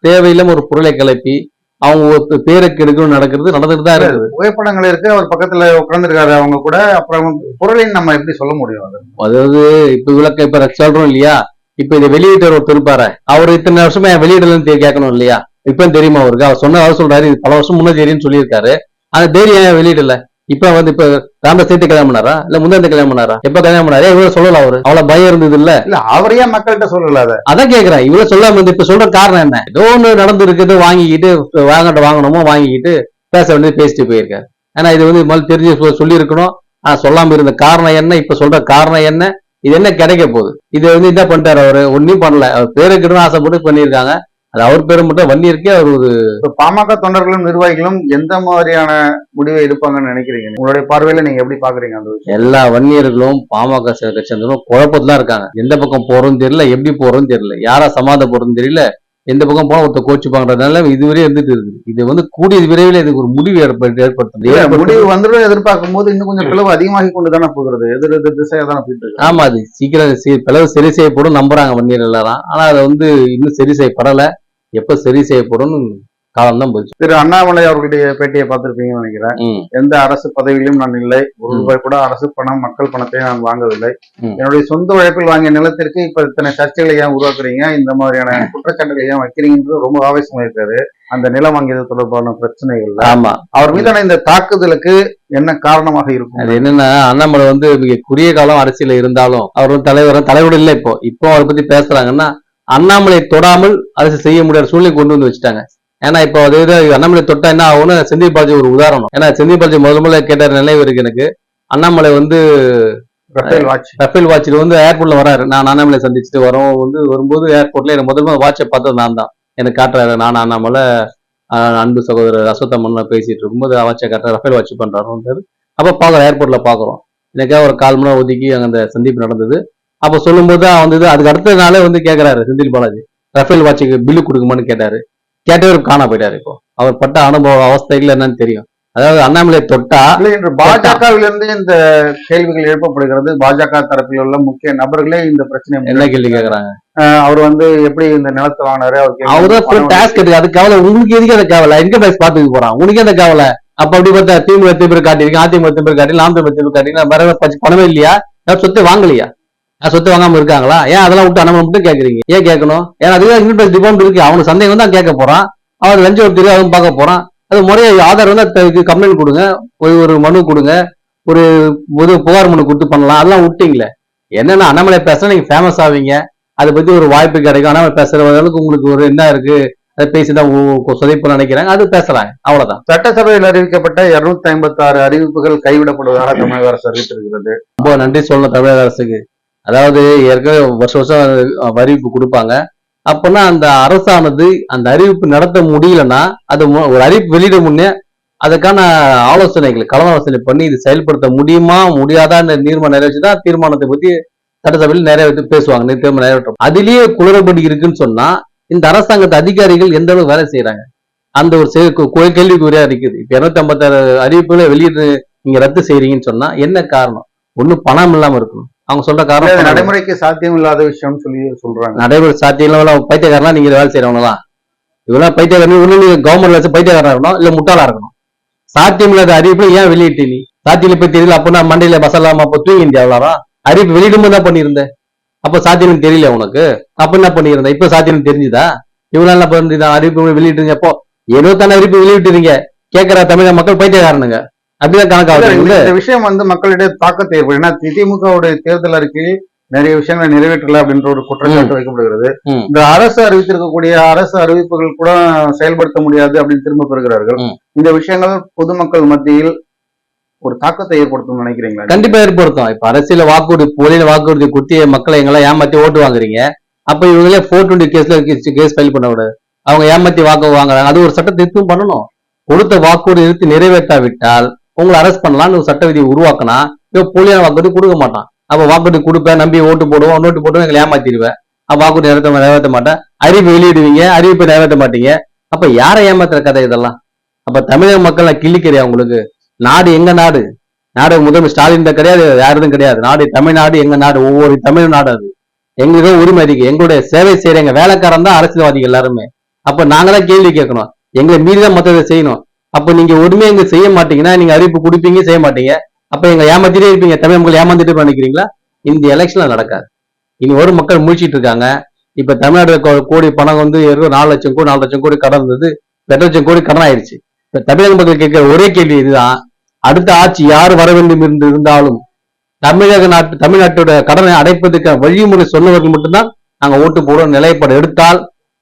[SPEAKER 1] தேவையில்லாம ஒரு பொருளை கிளப்பி அவங்க ஒரு பேரை கெடுக்கணும் நடக்கிறது நடந்துட்டு தான் இருக்குது.
[SPEAKER 2] புகைப்படங்கள் இருக்கு. அவர் பக்கத்துல உட்கார்ந்துருக்காரு அவங்க கூட. அப்புறம் பொருளையும் நம்ம எப்படி சொல்ல முடியும் அது?
[SPEAKER 1] அதாவது இப்ப விளக்க இப்ப சொல்றோம் இல்லையா? இப்ப இதை வெளியிட்டவர் ஒருத்தர் இருப்பாரு. அவர் இத்தனை வருஷமா வெளியிடலன்னு கேட்கணும் இல்லையா? இப்ப தெரியுமா அவருக்கு? அவர் சொன்ன அவர் சொல்றாரு இது பல வருஷம் முன்னே தெரியும்னு சொல்லியிருக்காரு. அந்த தைரியம் ஏன் வெளியிடல? இப்ப வந்து இப்ப ராமதாஸ் சேர்த்து கல்யாணம் பண்ணாரா? இல்ல முந்தாந்த கல்யாணம் பண்ணாரா? எப்ப கல்யாணம் பண்ணாரா? இவ்வளவு சொல்லல அவரு? அவ்வளவு பயம் இருந்தது இல்ல?
[SPEAKER 2] இல்ல அவரையே மக்கள்கிட்ட சொல்லல அதை?
[SPEAKER 1] அதான் கேக்குறேன். இவ்வளவு சொல்லாம இருந்து இப்ப சொல்ற காரணம் என்ன? ஏதோ ஒண்ணு நடந்து இருக்குது வாங்கிக்கிட்டு வாங்கட்ட வாங்கணுமோ வாங்கிக்கிட்டு பேச வேண்டியது பேசிட்டு போயிருக்காரு. ஆனா இது வந்து முதல்ல தெரிஞ்சு சொல்லியிருக்கணும். ஆனா சொல்லாம இருந்த காரணம் என்ன? இப்ப சொல்ற காரணம் என்ன? இது என்ன கிடைக்க போகுது? இது வந்து என்ன பண்ணிட்டாரு அவரு? ஒன்னும் பண்ணல. அவர் பேருக்குன்னு ஆசைப்பட்டு பண்ணியிருக்காங்க. அது அவர் பேரு மட்டும் வன்னியிருக்கே அவர் ஒரு
[SPEAKER 2] பாமக தொண்டர்களும் நிர்வாகிகளும் எந்த மாதிரியான முடிவை எடுப்பாங்கன்னு நினைக்கிறீங்க? உங்களுடைய பார்வையில நீங்க எப்படி பாக்குறீங்க அந்த
[SPEAKER 1] எல்லா வன்னியர்களும் பாமக சேர்ந்தவரும் குழப்பத்துல இருக்காங்க. எந்த பக்கம் போறோம்னு தெரியல எப்படி போறோம்னு தெரியல. யாரா சமாத போறோம்னு தெரியல எந்த பக்கம் போனா ஒருத்தர் கோச்சுப்பாங்கறதுனால இதுவரை இருந்துட்டு இருக்குது. இது வந்து கூடிய விரைவில் இதுக்கு ஒரு முடிவு ஏற்படுத்தி ஏற்படுத்தும்.
[SPEAKER 2] முடிவு வந்துடும் எதிர்பார்க்கும் போது இன்னும் கொஞ்சம் பிளவு அதிகமாகி கொண்டு தானே போகிறது. எதிர் எதிர் திசையா தானே போயிட்டு இருக்கு.
[SPEAKER 1] ஆமா அது சீக்கிரம் பிளவு சரி செய்யப்படும் நம்புறாங்க வன்னியர் எல்லாரும் ஆனா அதை வந்து இன்னும் சரி செய்யப்படல. எப்ப சரி செய்யப்படும் காலம் தான் போச்சு.
[SPEAKER 2] திரு அண்ணாமலை அவர்களுடைய பேட்டியை பார்த்திருப்பீங்கன்னு நினைக்கிறேன். எந்த அரசு பதவியிலும் நான் இல்லை. ஒரு. ரூபாய் கூட அரசு பணம் மக்கள் பணத்தை நான் வாங்கவில்லை. என்னுடைய சொந்த உழைப்பில் வாங்கிய நிலத்திற்கு இப்ப இத்தனை சர்ச்சைகளை ஏன் உருவாக்குறீங்க? இந்த மாதிரியான குற்றச்சாட்டுகளை ஏன் வைக்கிறீங்கன்றது ரொம்ப ஆவேசமா இருக்காரு அந்த நிலம் வாங்கியது தொடர்பான பிரச்சனைகள்ல
[SPEAKER 1] ஆமா.
[SPEAKER 2] அவர் மீதான இந்த தாக்குதலுக்கு என்ன காரணமாக இருக்கும்?
[SPEAKER 1] அது என்னன்னா அண்ணாமலை வந்து மிக குறுகிய காலம் அரசியல இருந்தாலும் அவர் வந்து தலைவர் தலைவர் இல்லை இப்போ. இப்போ அவரை பத்தி பேசுறாங்கன்னா அண்ணாமலை தொடாமல் அரசு செய்ய முடியாத சூழ்நிலை கொண்டு வந்து வச்சுட்டாங்க. ஏன்னா இப்போ அதே அண்ணாமலை தொட்டா என்ன ஆகும்னு செந்தில் பாலாஜி ஒரு உதாரணம். ஏன்னா செந்தில் பாலாஜி முதல் முதல்ல கேட்டார் நினைவு இருக்கு எனக்கு. அண்ணாமலை வந்து
[SPEAKER 2] ரஃபேல் வாட்ச்.
[SPEAKER 1] ரஃபேல் வாட்சில் வந்து ஏர்போர்ட்ல வராரு. நான் அண்ணாமலை சந்திச்சுட்டு வரோம். வந்து வரும்போது ஏர்போர்ட்ல எனக்கு முதல்ல வாட்சை பார்த்தது நான் தான். எனக்கு காட்டுறாரு நான் அண்ணாமலை அன்பு சகோதரர் அசோத்தம்மன் பேசிட்டு இருக்கும்போது வாட்சை காட்டுற ரஃபேல் வாட்ச் பண்றாரு அப்போ பார்க்குறோம் ஏர்போர்ட்ல பார்க்குறோம். எனக்காக ஒரு கால் மணி ஒதுக்கி அங்க அந்த சந்திப்பு நடந்தது. அப்போ சொல்லும்போது தான் வந்தது அதுக்கு அடுத்த நாளே வந்து கேட்கறாரு செந்தில் பாலாஜி. ரஃபேல் வாட்சுக்கு பில்லு கொடுக்குமான்னு கேட்டாரு. கேட்டவர் காணா போயிட்டாரு இப்போ. அவர் பட்ட அனுபவ அவஸ்தைகள் என்னன்னு தெரியும். அதாவது அண்ணாமலை தொட்டா
[SPEAKER 2] இன்று பாஜகவிலிருந்து இந்த கேள்விகள் எழுப்பப்படுகிறது. பாஜக தரப்பில் உள்ள முக்கிய நபர்களே இந்த பிரச்சனை
[SPEAKER 1] என்ன கேள்வி கேக்குறாங்க?
[SPEAKER 2] அவர் வந்து எப்படி இந்த நிலத்தை வாங்கினாரு?
[SPEAKER 1] ஃபுல் டாஸ்க் எடுக்கு அது கவலை உங்களுக்கு எதுக்கு அந்த கவலை? இன்கம் டேக்ஸ் பாத்துக்க போறான்? உனக்கு அந்த கவலை? அப்ப அப்படி பார்த்தா திமுக எத்தனை பேர் காட்டிருக்கேன் அதிமுக பேர் காட்டி நாம் வேற பச்சு பணமே இல்லையா? சொத்து வாங்கலையா? சொத்து வாங்காம இருக்காங்களா? ஏன் அதெல்லாம் விட்டு அனுமதி மட்டும் கேக்குறீங்க? ஏன் கேட்கணும்? ஏன்னா அதுதான் இன்கம் டிபார்ட்மெண்ட் இருக்கு. அவனுக்கு சந்தேகம் தான் கேட்க போறான். அவன் லஞ்சம் ஒருத்தர் அவன் பார்க்க போறான். அது முறையா ஆதார் வந்து கம்ப்ளைண்ட் கொடுங்க. ஒரு ஒரு மனு கொடுங்க. ஒரு ஒரு புகார் மனு கொடுத்து பண்ணலாம். அதெல்லாம் விட்டீங்களே. என்னன்னா அண்ணாமலை பேசுனா நீங்க ஃபேமஸ் ஆவீங்க. அதை பத்தி ஒரு வாய்ப்பு கிடைக்கும். அண்ணாமலை பேசுற அளவுக்கு உங்களுக்கு ஒரு என்ன இருக்கு? அதை பேசிதான் சொதைப்பு நினைக்கிறாங்க. அது பேசுறாங்க. அவ்வளவுதான்.
[SPEAKER 2] சட்டசபையில் அறிவிக்கப்பட்ட இருநூத்தி ஐம்பத்தி ஆறு அறிவிப்புகள் கைவிடப்படுவதாக தமிழக அரசு அறிவித்திருக்கிறது.
[SPEAKER 1] ரொம்ப நன்றி சொல்லணும் தமிழக அரசுக்கு. அதாவது ஏற்கனவே வருஷம் வருஷம் அறிவிப்பு கொடுப்பாங்க. அப்பனா அந்த அரசானது அந்த அறிவிப்பு நடத்த முடியலன்னா அது மு- ஒரு அறிவிப்பு வெளியிட முன்னே அதுக்கான ஆலோசனைகள் கலந்தாலோசனை பண்ணி இது செயல்படுத்த முடியுமா முடியாதான்னு தீர்மானம் நிறைவேற்றிதான் தீர்மானத்தை பத்தி சட்டசபையில் நிறைவேற்றி பேசுவாங்க தீர்மானம் நிறைவேற்றும் அதிலேயே குளறுபடி இருக்குன்னு சொன்னா இந்த அரசாங்கத்து அதிகாரிகள் எந்த அளவுக்கு வேலை செய்யறாங்க அந்த ஒரு கேள்விக்குறியா இருக்குது. இப்ப இருநூத்தி ஐம்பத்தாறு அறிவிப்புகளை வெளியிட்டு நீங்க ரத்து செய்யறீங்கன்னு சொன்னா என்ன காரணம்? ஒன்னும் பணம் இல்லாம இருக்கணும். அவங்க சொல்ற காரணம்.
[SPEAKER 2] நடைமுறைக்கு சாத்தியம் இல்லாத விஷயம் சொல்லி சொல்றாங்க.
[SPEAKER 1] நடைமுறை சாத்தியம் பைத்தியக்காரனா நீங்க வேலை செய்யறவங்க தான் இவெல்லாம் பைத்தியக்காரன் ஒண்ணு நீங்க கவர்மெண்ட்ல வச்சு பைத்தியக்காரனா இருக்கணும் இல்ல முட்டாளா இருக்கணும்? சாத்தியம் இல்லாத அறிவிப்புல ஏன் வெளியிட்டு நீ? சாத்தியம் இப்ப தெரியல அப்ப மண்டையில பசலாம அப்ப தூங்கி இந்தியா அவ்வளோதான் அறிவிப்பு வெளியிடும் போது தான் பண்ணியிருந்த அப்ப சாத்தியம் தெரியல உனக்கு. அப்ப என்ன பண்ணியிருந்த இப்ப சாத்தியம் தெரிஞ்சுதா? இவ்வளவு நாள் பண்ணி அறிவிப்பு வெளியிட்டுங்க அப்போ இருபத்தான அறிவிப்பு வெளியிட்டுறீங்க கேட்கிற தமிழக மக்கள் பைத்தியக்காரனுங்க. அப்படிதான்
[SPEAKER 2] இல்ல,
[SPEAKER 1] கணக்காக
[SPEAKER 2] இந்த விஷயம் வந்து மக்களிடையே தாக்கத்தை ஏற்படும் ஏன்னா திமுகவுடைய தேர்தல் அறிக்கையில் நிறைய விஷயங்களை நிறைவேற்றல அப்படின்ற ஒரு குற்றச்சாட்டு வைக்கப்படுகிறது. இந்த அரசு அறிவித்திருக்கக்கூடிய அரசு அறிவிப்புகள் கூட செயல்படுத்த முடியாது அப்படின்னு திரும்ப பெறுகிறார்கள். இந்த விஷயங்கள் பொதுமக்கள் மத்தியில் ஒரு தாக்கத்தை ஏற்படுத்தும் நினைக்கிறீங்களா?
[SPEAKER 1] கண்டிப்பா ஏற்படுத்தும். இப்ப அரசியல வாக்குறுதி போலியில வாக்குறுதி குத்தி மக்களை எங்கெல்லாம் ஏமாத்தி ஓட்டு வாங்குறீங்க. அப்ப இவங்களே போர் டுவெண்ட்டி கேஸ்ல கேஸ் ஃபைல் பண்ண விடாது அவங்க ஏமாத்தி வாக்கு வாங்குறாங்க. அது ஒரு சட்ட திருத்தம் பண்ணணும். கொடுத்த வாக்குறுதி நிறுத்தி நிறைவேற்றாவிட்டால் உங்களை அரெஸ்ட் பண்ணலாம்னு சட்ட விதி உருவாக்கினா இவன் போலியான வாக்குறுதி கொடுக்க மாட்டான். அப்போ வாக்குறுதி கொடுப்பேன் நம்பி ஓட்டு போடுவோம் நோட்டு போட்டு எங்களை ஏமாத்திடுவேன். அப்போ வாக்குறுதி நிறைவேற்ற நிறைவேற்ற மாட்டேன். அறிவிப்பு வெளியிடுவீங்க அறிவிப்பை நிறைவேற்ற மாட்டீங்க. அப்ப யாரை ஏமாத்துற கதை இதெல்லாம்? அப்ப தமிழக மக்கள் நான் கிள்ளிக்கிறியா உங்களுக்கு? நாடு எங்க நாடு? நாடு முதல் ஸ்டாலின் தான் கிடையாது யாரும் கிடையாது. நாடு தமிழ்நாடு எங்க நாடு? ஒவ்வொரு தமிழ் நாடு அது. எங்களுக்கும் உரிமை இருக்கு. எங்களுடைய சேவை செய்யறவங்க வேலைக்காரன் தான் அரசியல்வாதிகள் எல்லாருமே. அப்ப நாங்க தான் கேள்வி கேட்கணும். எங்களை மீறி தான் செய்யணும். அப்ப நீங்க ஒருமே இங்க செய்ய மாட்டீங்கன்னா நீங்க அறிவிப்பு கொடுப்பீங்க செய்ய மாட்டீங்க. அப்ப எங்க ஏமாத்திட்டே இருப்பீங்க. தமிழ் மக்கள் ஏமாத்திட்டு நினைக்கிறீங்களா? இந்த எலெக்ஷன்ல நடக்காது. இனி ஒரு மக்கள் முழிச்சிட்டு இருக்காங்க. இப்ப தமிழ்நாடு கோடி பணம் வந்து நாலு லட்சம் கோடி நாலு லட்சம் கோடி கடன் இருந்தது எட்டு லட்சம் கோடி கடன் ஆயிருச்சு. இப்ப தமிழக மக்கள் கேட்கிற ஒரே கேள்வி இதுதான். அடுத்த ஆட்சி யார் வர வேண்டும் என்று இருந்தாலும் தமிழக நாட்டு தமிழ்நாட்டோட கடனை அடைப்பதற்கு வழிமுறை சொன்னவர்கள் மட்டும்தான் நாங்க ஓட்டு போடுவோம் நிலைப்பாடு எடுத்தால்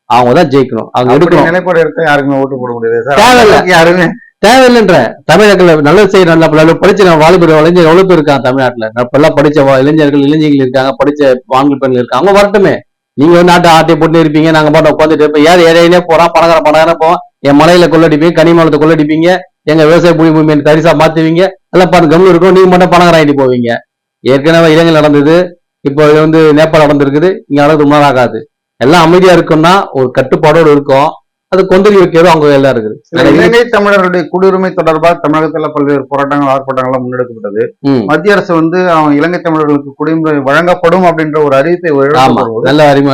[SPEAKER 1] அவங்க தான் ஜெயிக்கணும். அவங்க எடுக்கணும்.
[SPEAKER 2] நிலைப்பாடு எடுத்தா யாருக்குமே ஓட்டு போட முடியாது.
[SPEAKER 1] தேவையில்ல.
[SPEAKER 2] யாருமே
[SPEAKER 1] தேவையில்லைன்ற. தமிழர்கள் நல்லது செய்ய நல்ல நல்ல படிச்ச நம்ம வாலிபர் இளைஞர் எவ்வளவு பேர் இருக்காங்க தமிழ்நாட்டுல? எல்லாம் படிச்ச வா- இளைஞர்கள் இளைஞர்கள் இருக்காங்க படிச்ச ஆண்கள் பெண்கள் இருக்காங்க. அவங்க வரட்டுமே. நீங்க வந்து நாட்டை ஆட்டை போட்டு இருப்பீங்க நாங்க பாட்டு உட்காந்துட்டு இருப்போம். யார் ஏழையிலே போறான் பணக்கார பணக்கார போவோம் என் மலையில கொள்ளடிப்பீங்க கனிமலத்தை கொள்ளடிப்பீங்க. எங்க விவசாய பூமி பூமி தரிசா மாத்துவீங்க. எல்லாம் பார்த்து கம்மி இருக்கும் நீங்க மட்டும் பணக்கார ஆகிட்டு போவீங்க. ஏற்கனவே இலங்கை நடந்தது இப்போ இது வந்து நேபாள் நடந்திருக்குது. இங்க நடந்து ரொம்ப நாள் ஆகாது. எல்லாம் அமைதியா இருக்கும்னா ஒரு கட்டுப்பாடோடு இருக்கும். அது கொந்தளி வைக்கிறது அவங்க எல்லாம் இருக்குது.
[SPEAKER 2] இல்ல, இலங்கை தமிழர்களுடைய குடியுரிமை தொடர்பாக தமிழகத்துல பல்வேறு போராட்டங்கள் ஆர்ப்பாட்டங்கள்லாம் முன்னெடுக்கப்பட்டது. மத்திய அரசு வந்து அவன் இலங்கை தமிழர்களுக்கு குடியுரிமை வழங்கப்படும் அப்படின்ற ஒரு அறிவிப்பை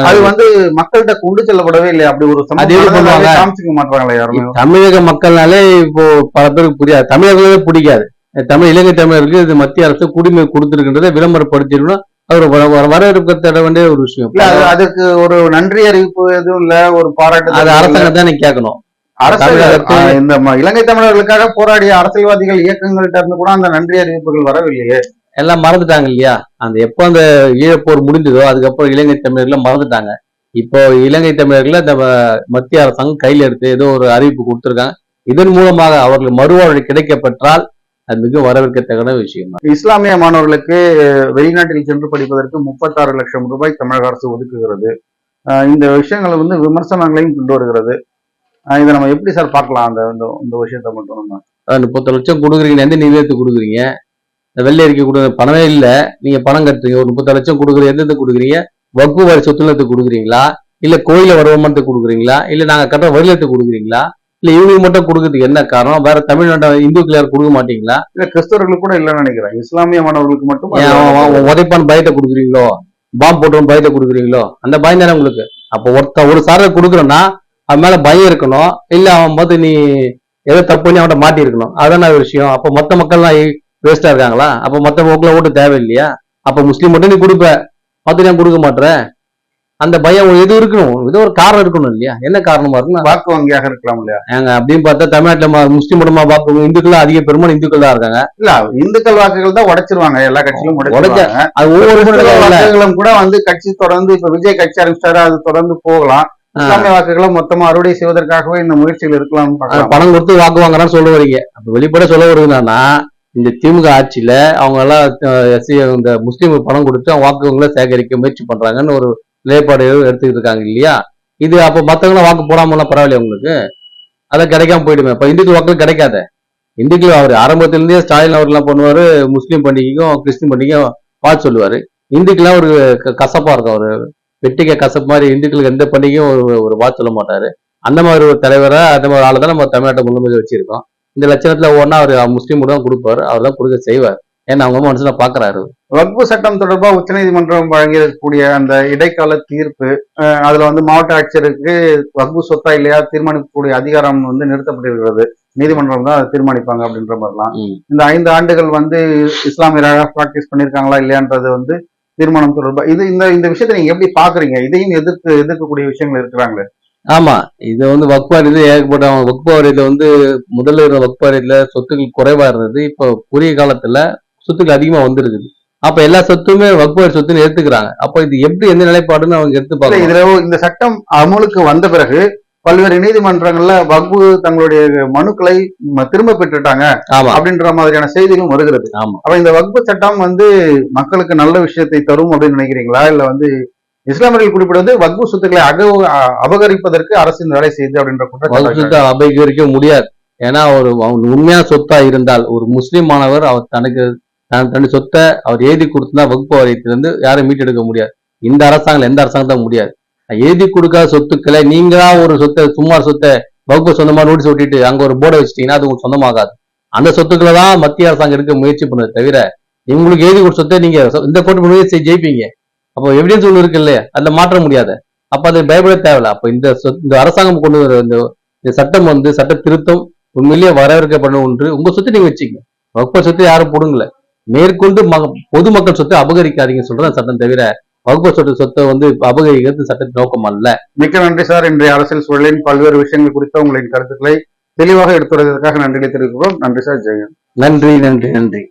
[SPEAKER 2] அது வந்து மக்கள்கிட்ட கொண்டு செல்லப்படவே இல்லை அப்படி ஒரு? காமிச்சிக்க மாட்டாங்களே யாருமே?
[SPEAKER 1] தமிழக மக்கள்னாலே இப்போ பல பேருக்கு புரியாது. தமிழர்களே பிடிக்காது. தமிழ் இலங்கை தமிழருக்கு இது மத்திய அரசு குடிமை கொடுத்திருக்கின்றதை விளம்பரப்படுத்திருக்கணும் அது ஒரு வர- வர- வரவேற்க தர வேண்டிய ஒரு விஷயம்.
[SPEAKER 2] இல்ல அதுக்கு ஒரு நன்றி அறிவிப்பு எதுவும் இல்ல ஒரு பாராட்டு
[SPEAKER 1] அது. அரசாங்கம் தான் கேட்கணும்.
[SPEAKER 2] இந்த இலங்கை தமிழர்களுக்காக போராடிய அரசியல்வாதிகள் இயக்கங்கள்ட்ட இருந்து கூட அந்த நன்றி அறிவிப்புகள் வரவில்லையே.
[SPEAKER 1] எல்லாம் மறந்துட்டாங்க இல்லையா? அந்த எப்போ அந்த ஈழப்போர் முடிந்ததோ அதுக்கப்புறம் இலங்கை தமிழர்கள் மறந்துட்டாங்க. இப்போ இலங்கை தமிழர்களை இந்த ம- மத்திய அரசாங்கம் கையில் எடுத்து ஏதோ ஒரு அறிவிப்பு கொடுத்திருக்காங்க. இதன் மூலமாக அவர்கள் மறுவாழ்வு கிடைக்கப்பெற்றால் அது மிக வரவேற்கத்தக்க விஷயம். தான்.
[SPEAKER 2] இஸ்லாமிய மாணவர்களுக்கு வெளிநாட்டில் சென்று படிப்பதற்கு முப்பத்தாறு லட்சம் ரூபாய் தமிழக அரசு ஒதுக்குகிறது. இந்த விஷயங்களை வந்து விமர்சனங்களையும் கொண்டு வருகிறது. இதை நம்ம எப்படி சார் பார்க்கலாம்? அந்த இந்த- விஷயத்தை மட்டும் நம்ம.
[SPEAKER 1] அதான் முப்பத்தி லட்சம் கொடுக்குறீங்க எந்த நிதியத்துக்கு கொடுக்குறீங்க? இந்த வெள்ளை அறிக்கை கொடு பணமே இல்ல. நீங்க பணம் கட்டுறீங்க ஒரு முப்பத்தி லட்சம் கொடுக்குறீங்க எந்த கொடுக்குறீங்க? வகுப்பு வாரி சொத்துலத்துக்கு கொடுக்குறீங்களா? இல்ல கோயில வருமானத்துக்கு கொடுக்குறீங்களா? இல்ல நாங்க கட்டுற வரிலத்துக்கு கொடுக்குறீங்களா? இல்ல இவங்களுக்கு மட்டும் கொடுக்கறதுக்கு என்ன காரணம்? வேற தமிழ்நாட்டை இந்துக்கள் யாரும் கொடுக்க மாட்டீங்களா?
[SPEAKER 2] இல்ல கிறிஸ்தவர்களுக்கு கூட இல்லைன்னு நினைக்கிறேன். இஸ்லாமிய மாணவர்களுக்கு மட்டும் அது-
[SPEAKER 1] உதைப்பான் பயத்தை கொடுக்குறீங்களோ? பாம்பு போட்டுரும் பயத்தை கொடுக்குறீங்களோ? அந்த பயம் தானே உங்களுக்கு? அப்போ ஒருத்த ஒரு சாரை கொடுக்குறோன்னா அவன் மேல பயம் இருக்கணும். இல்ல அவன் பார்த்து நீ ஏதோ தப்பு பண்ணி அவன்கிட்ட மாட்டி இருக்கணும் அதான விஷயம். அப்போ மொத்த மக்கள்லாம் வேஸ்டா இருக்காங்களா? அப்போ மொத்த மக்கள் ஓட்டு தேவையில்லையா? அப்போ முஸ்லீம் மட்டும் நீ கொடுப்ப. மொத்தம் ஏன் கொடுக்க மாட்ற அந்த பயம் எது இருக்கணும். ஏதோ ஒரு காரணம் இருக்கணும் இல்லையா? என்ன காரணமா இருக்குன்னா
[SPEAKER 2] வாக்கு வங்கியாக இருக்கலாம் இல்லையா?
[SPEAKER 1] ஏங்க அப்படின்னு பார்த்தா தமிழ்நாட்டுல முஸ்லீம் மட்டுமா பார்ப்போம் இந்துக்கள் அதிக பெரும்பாலும் இந்துக்கள் தான் இருக்காங்க.
[SPEAKER 2] இல்ல இந்துக்கள் வாக்குகள் தான் உடைச்சிருவாங்க. எல்லா கட்சியும்
[SPEAKER 1] உடைக்க-
[SPEAKER 2] உடைச்சிருவாங்க.
[SPEAKER 1] அது ஒவ்வொரு.
[SPEAKER 2] வாக்குகளும் கூட வந்து கட்சி தொடர்ந்து இப்ப விஜய் கட்சி ஆரம்பிச்சாரு அது தொடர்ந்து போகலாம். இஸ்லாமிய வாக்குகளை மொத்தமா அறுவடை செய்வதற்காகவே இந்த முயற்சிகள் பார்க்கலாம்.
[SPEAKER 1] பணம் கொடுத்து வாக்கு வாங்குறான்னு சொல்ல வரீங்க. அப்ப வெளிப்பட சொல்ல வருதுன்னா இந்த திமுக ஆட்சியில அவங்க எல்லாம் இந்த முஸ்லீம் பணம் கொடுத்து வாக்குகளை சேகரிக்க முயற்சி பண்றாங்கன்னு ஒரு நிலைப்பாடு எடுத்துக்கிட்டு இருக்காங்க இல்லையா? இது அப்போ மத்தவங்களாம் வாக்கு போடாமலாம் பரவாயில்லையா உங்களுக்கு? அதை கிடைக்காம போயிடுமே. இப்போ இந்துக்கள் வாக்குகள் கிடைக்காத? இந்துக்கள் அவர் ஆரம்பத்துல இருந்தே ஸ்டாலின் அவர்லாம் பண்ணுவார் முஸ்லீம் பண்டிகைக்கும் கிறிஸ்டின் பண்டிகையும் பார்த்து சொல்லுவாரு. இந்துக்கெல்லாம் ஒரு கசப்பாக கசப்பா இருக்கும். அவர் வெட்டிக்க கசப்பு மாதிரி இந்துக்களுக்கு எந்த பண்டிகையும் ஒரு ஒரு வாக்கு சொல்ல மாட்டாரு. அந்த மாதிரி ஒரு தலைவராக அந்த மாதிரி ஆளை தான் நம்ம தமிழ்நாட்டை முழுமையாக வச்சிருக்கோம். இந்த லட்சணத்தில் ஒன்றா அவர் முஸ்லீம் தான் கொடுப்பாரு. அவர் தான் கொடுக்க செய்வார். ஏன்னா அவங்க மனசுல பாக்குறாரு.
[SPEAKER 2] வக்பு சட்டம் தொடர்பா உச்சநீதிமன்றம் வழங்கியிருக்கக்கூடிய அந்த இடைக்கால தீர்ப்பு அதுல வந்து மாவட்ட ஆட்சியருக்கு வக்பு சொத்தா இல்லையா தீர்மானிக்கக்கூடிய அதிகாரம் வந்து நிறுத்தப்பட்டிருக்கிறது. நீதிமன்றம் தான் அதை தீர்மானிப்பாங்க அப்படின்ற மாதிரிலாம். இந்த ஐந்து ஆண்டுகள் வந்து இஸ்லாமியராக பிராக்டிஸ் பண்ணிருக்காங்களா இல்லையான்றது வந்து தீர்மானம் தொடர்பா இது இந்த இந்த விஷயத்தை நீங்க எப்படி பாக்குறீங்க? இதையும் எதிர்த்து எதிர்க்கக்கூடிய விஷயங்கள் இருக்கிறாங்களே?
[SPEAKER 1] ஆமா. இது வந்து வக்பாரியில ஏகப்பட்ட வக்பாரியத்துல வந்து முதல்ல இருந்த வக்பாரியத்துல சொத்துக்கள் குறைவா இருந்தது. இப்போ குறுகிய காலத்துல சொத்துக்கள் அதிகமா வந்திருக்குது. அப்ப எல்லா சொத்துமே வக்பாரி சொத்துன்னு எடுத்துக்கிறாங்க அப்ப இது எப்படி எந்த நிலைப்பாடுன்னு அவங்க எடுத்து
[SPEAKER 2] இல்ல,
[SPEAKER 1] பார்க்கணும்.
[SPEAKER 2] இதுல இந்த சட்டம் அமலுக்கு வந்த பிறகு பல்வேறு நீதிமன்றங்கள்ல வக்பு தங்களுடைய மனுக்களை திரும்ப பெற்றுட்டாங்க அப்படின்ற மாதிரியான செய்திகளும் வருகிறது.
[SPEAKER 1] ஆமா.
[SPEAKER 2] அப்ப இந்த வக்பு சட்டம் வந்து மக்களுக்கு நல்ல விஷயத்தை தரும் அப்படின்னு நினைக்கிறீங்களா? இல்ல வந்து இஸ்லாமியர்கள் குறிப்பிடுவது வக்பு சொத்துக்களை அக அபகரிப்பதற்கு அரசு இந்த வேலை செய்யுது அப்படின்ற
[SPEAKER 1] வகுப்பு அபகரிக்க முடியாது. ஏன்னா ஒரு அவன் உண்மையான சொத்தா இருந்தால் ஒரு முஸ்லிம் மாணவர் அவர் தனக்கு நான் தன் சொத்தை அவர் எழுதி கொடுத்தா வகுப்பு வாரியத்திலிருந்து யாரும் மீட்டெடுக்க முடியாது. இந்த அரசாங்கம் எந்த அரசாங்கத்தான் முடியாது. எழுதி கொடுக்காத சொத்துக்களை நீங்களா ஒரு சொத்தை சும்மா சொத்தை வகுப்பு சொந்தமா நோட்டீஸ் ஒட்டிட்டு அங்க ஒரு போர்டை வச்சுட்டீங்கன்னா அது உங்களுக்கு சொந்தமாகாது. அந்த சொத்துக்களை தான் மத்திய அரசாங்கம் எடுக்க முயற்சி பண்ணது தவிர இவங்களுக்கு எழுதி கொடுத்த சொத்தை நீங்க இந்த கோர்ட்டு முயற்சி ஜெயிப்பீங்க. அப்போ எவிடன்ஸ் ஒன்று இருக்கு இல்லையா? அதுல மாற்ற முடியாது. அப்ப அது பயப்பட தேவையில்ல. அப்ப இந்த சொத்- இந்த அரசாங்கம் கொண்டு வர இந்த இந்த சட்டம் வந்து சட்ட திருத்தம் உண்மையிலேயே வரவேற்கப்படணும் ஒன்று உங்க சொத்தை நீங்க வச்சுக்கங்க. வகுப்பு சொத்தை யாரும் போடுங்களேன் மேற்கொண்டு பொதுமக்கள் சொத்தை அபகரிக்காதீங்க சொல்ற சட்டம் தவிர வகுப்பு சொத்து சொத்தை வந்து அபகரிக்கிறது சட்டத்தின் நோக்கம் அல்ல
[SPEAKER 2] மிக்க நன்றி சார். இன்றைய அரசியல் சூழலின் பல்வேறு விஷயங்கள் குறித்த உங்களின் கருத்துக்களை தெளிவாக எடுத்துள்ளதற்காக நன்றி தெரிவிக்கிறோம். நன்றி சார். ஜெயன்
[SPEAKER 1] நன்றி நன்றி நன்றி.